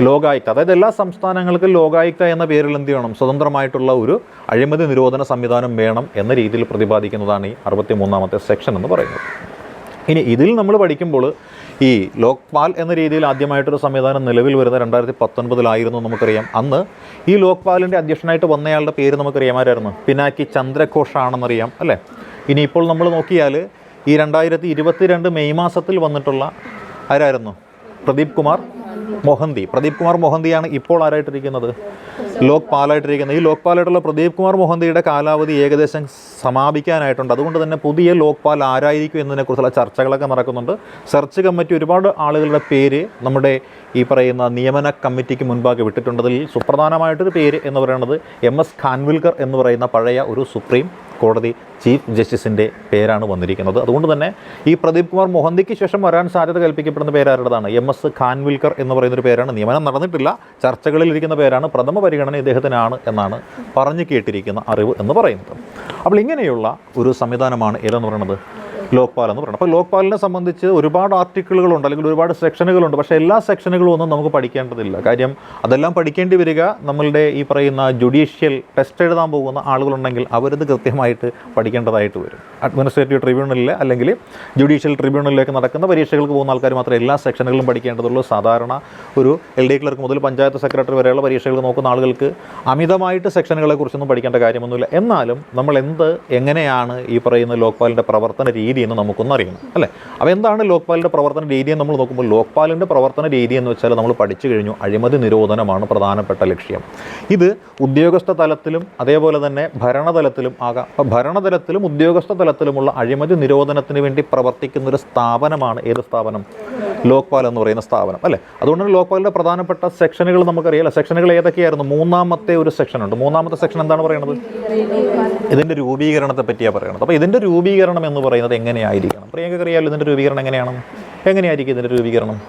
ലോകായുക്ത. അതായത് എല്ലാ സംസ്ഥാനങ്ങൾക്കും ലോകായുക്ത എന്ന പേരിൽ എന്ത് ചെയ്യണം? സ്വതന്ത്രമായിട്ടുള്ള ഒരു അഴിമതി നിരോധന സംവിധാനം വേണം എന്ന രീതിയിൽ പ്രതിപാദിക്കുന്നതാണ് ഈ അറുപത്തി മൂന്നാമത്തെ സെക്ഷൻ എന്ന് പറയുന്നത്. ഇനി ഇതിൽ നമ്മൾ പഠിക്കുമ്പോൾ ഈ ലോക്പാൽ എന്ന രീതിയിൽ ആദ്യമായിട്ടൊരു സംവിധാനം നിലവിൽ വരുന്ന രണ്ടായിരത്തി പത്തൊൻപതിലായിരുന്നു നമുക്കറിയാം. അന്ന് ഈ ലോക്പാലിന്റെ അധ്യക്ഷനായിട്ട് വന്നയാളുടെ പേര് നമുക്കറിയാമായിരുന്നു. പിനാക്കി ചന്ദ്രഘോഷ് ആണെന്നറിയാം അല്ലേ? ഇനിയിപ്പോൾ നമ്മൾ നോക്കിയാൽ ഈ രണ്ടായിരത്തി ഇരുപത്തിരണ്ട് മെയ് മാസത്തിൽ വന്നിട്ടുള്ള ആരായിരുന്നു? പ്രദീപ് കുമാർ മൊഹന്തി. പ്രദീപ് കുമാർ മൊഹന്തിയാണ് ഇപ്പോൾ ആരായിട്ടിരിക്കുന്നത്? ലോക്പാലായിട്ടിരിക്കുന്നത് ഈ ലോക്പാലായിട്ടുള്ള പ്രദീപ് കുമാർ മൊഹന്തിയുടെ കാലാവധി ഏകദേശം സമാപിക്കാനായിട്ടുണ്ട്. അതുകൊണ്ട് തന്നെ പുതിയ ലോക്പാൽ ആരായിരിക്കും എന്നതിനെക്കുറിച്ചുള്ള ചർച്ചകളൊക്കെ നടക്കുന്നുണ്ട്. സെർച്ച് കമ്മിറ്റി ഒരുപാട് ആളുകളുടെ പേര് നമ്മുടെ ഈ പറയുന്ന നിയമന കമ്മിറ്റിക്ക് മുൻപാകെ വിട്ടിട്ടുണ്ട്. അതിൽ സുപ്രധാനമായിട്ടൊരു പേര് എന്ന് പറയുന്നത് എം എസ് ഖാൻവിൽക്കർ എന്ന് പറയുന്ന പഴയ ഒരു സുപ്രീം കോടതി ചീഫ് ജസ്റ്റിസിന്റെ പേരാണ് വന്നിരിക്കുന്നത്. അതുകൊണ്ട് തന്നെ ഈ പ്രദീപ് കുമാർ മൊഹന്തിക്ക് ശേഷം വരാൻ സാധ്യത കൽപ്പിക്കപ്പെടുന്ന പേരാരുടേതാണ് എം എസ് ഖാൻവിൽക്കർ എന്ന് പറയുന്നൊരു പേരാണ്. നിയമനം നടന്നിട്ടില്ല. ചർച്ചകളിൽ ഇരിക്കുന്ന പേരാണ്. പ്രഥമ പരിഗണന ഇദ്ദേഹത്തിനാണ് എന്നാണ് പറഞ്ഞു കേട്ടിരിക്കുന്ന അറിവ് എന്ന് പറയുന്നത്. അപ്പോൾ ഇങ്ങനെയുള്ള ഒരു സംവിധാനമാണ് ഏതെന്ന് പറയുന്നത്? ലോക്പാൽ എന്ന് പറയുന്നത് അപ്പോൾ ലോക്പാലിനെ സംബന്ധിച്ച് ഒരുപാട് ആർട്ടിക്കിളുകളുണ്ട് അല്ലെങ്കിൽ ഒരുപാട് സെക്ഷനുകളുണ്ട്. പക്ഷേ എല്ലാ സെക്ഷനുകളും ഒന്നും നമുക്ക് പഠിക്കേണ്ടതില്ല. കാര്യം അതെല്ലാം പഠിക്കേണ്ടി വരിക നമ്മളുടെ ഈ പറയുന്ന ജുഡീഷ്യൽ ടെസ്റ്റ് എഴുതാൻ പോകുന്ന ആളുകളുണ്ടെങ്കിൽ അവരത് കൃത്യമായിട്ട് പഠിക്കേണ്ടതായിട്ട് വരും. അഡ്മിനിസ്ട്രേറ്റീവ് ട്രിബ്യൂണലിൽ അല്ലെങ്കിൽ ജുഡീഷ്യൽ ട്രിബ്യൂണലിലേക്ക് നടക്കുന്ന പരീക്ഷകൾക്ക് പോകുന്ന ആൾക്കാർ മാത്രമേ എല്ലാ സെക്ഷനുകളും പഠിക്കേണ്ടതുള്ളൂ. സാധാരണ ഒരു എൽ ഡി ക്ലർക്ക് മുതൽ പഞ്ചായത്ത് സെക്രട്ടറി വരെയുള്ള പരീക്ഷകൾ നോക്കുന്ന ആളുകൾക്ക് അമിതമായിട്ട് സെക്ഷനുകളെ കുറിച്ചൊന്നും പഠിക്കേണ്ട കാര്യമൊന്നുമില്ല. എന്നാലും നമ്മൾ എന്ത് എങ്ങനെയാണ് ഈ പറയുന്ന ലോക്പാലിന്റെ പ്രവർത്തന രീതി എന്ന് നമുക്കൊന്ന് അറിയണം അല്ലേ? അപ്പോൾ എന്താണ് ലോക്പാലിന്റെ പ്രവർത്തന രീതി എന്ന് നമ്മൾ നോക്കുമ്പോൾ ലോക്പാലിന്റെ പ്രവർത്തന രീതി എന്ന് വെച്ചാൽ നമ്മൾ പഠിച്ചു കഴിഞ്ഞു അഴിമതി നിരോധനമാണ് പ്രധാനപ്പെട്ട ലക്ഷ്യം. ഇത് ഉദ്യോഗസ്ഥ തലത്തിലും അതേപോലെ തന്നെ ഭരണതലത്തിലും ആകാം. അപ്പോൾ ഭരണതലത്തിലും ഉദ്യോഗസ്ഥ തലത്തിലുമുള്ള അഴിമതി നിരോധനത്തിന് വേണ്ടി പ്രവർത്തിക്കുന്ന ഒരു സ്ഥാപനമാണ് ഏത് സ്ഥാപനം? ലോക്പാൽ എന്ന് പറയുന്ന സ്ഥാപനം അല്ലേ? അതുകൊണ്ട് തന്നെ ലോക്പാലിന്റെ പ്രധാനപ്പെട്ട സെക്ഷനുകൾ നമുക്കറിയാം സെക്ഷനുകൾ ഏതൊക്കെയായിരുന്നു? മൂന്നാമത്തെ ഒരു സെക്ഷൻ ഉണ്ട്. മൂന്നാമത്തെ സെക്ഷൻ എന്താണ് പറയുന്നത്? ഇതിന്റെ രൂപീകരണത്തെ പറ്റിയാണ് പറയുന്നത്. അപ്പോൾ ഇതിന്റെ രൂപീകരണം എന്ന് പറയുന്നത് എങ്ങനെയായിരിക്കണം? പ്രിയങ്ക അറിയാമല്ലോ ഇതിന്റെ രൂപീകരണം എങ്ങനെയാണ്? എങ്ങനെയായിരിക്കും ഇതിന്റെ രൂപീകരണം?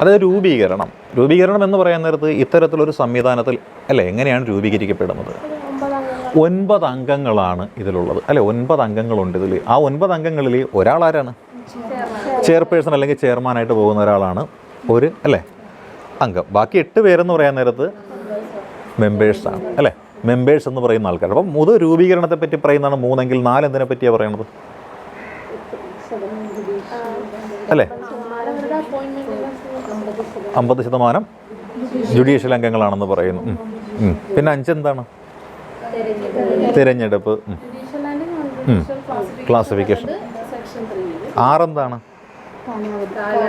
അതായത് രൂപീകരണം. രൂപീകരണം എന്ന് പറയാൻ നേരത്ത് ഇത്തരത്തിലൊരു സംവിധാനത്തിൽ അല്ലേ എങ്ങനെയാണ് രൂപീകരിക്കപ്പെടുന്നത്? ഒൻപത് അംഗങ്ങളാണ് ഇതിലുള്ളത്. അല്ലെ ഒൻപത് അംഗങ്ങളുണ്ട് ഇതിൽ ആ ഒൻപത് അംഗങ്ങളിൽ ഒരാൾ ആരാണ് ചെയർപേഴ്സൺ അല്ലെങ്കിൽ ചെയർമാനായിട്ട് പോകുന്ന ഒരാളാണ് ഒരു അല്ലേ അംഗം. ബാക്കി എട്ട് പേരെന്ന് പറയാൻ നേരത്ത് മെമ്പേഴ്സാണ് അല്ലേ മെമ്പേഴ്സ് എന്ന് പറയുന്ന ആൾക്കാർ. അപ്പം മുത രൂപീകരണത്തെ പറ്റി പറയുന്നതാണ് മൂന്നെങ്കിൽ നാലെന്തിനെ പറ്റിയാണ് പറയണത്? അല്ലേ? അമ്പത് ശതമാനം ജുഡീഷ്യൽ അംഗങ്ങളാണെന്ന് പറയുന്നു. പിന്നെ അഞ്ചെന്താണ് തിരഞ്ഞെടുപ്പ്. ക്ലാസിഫിക്കേഷൻ ആറെന്താണ്?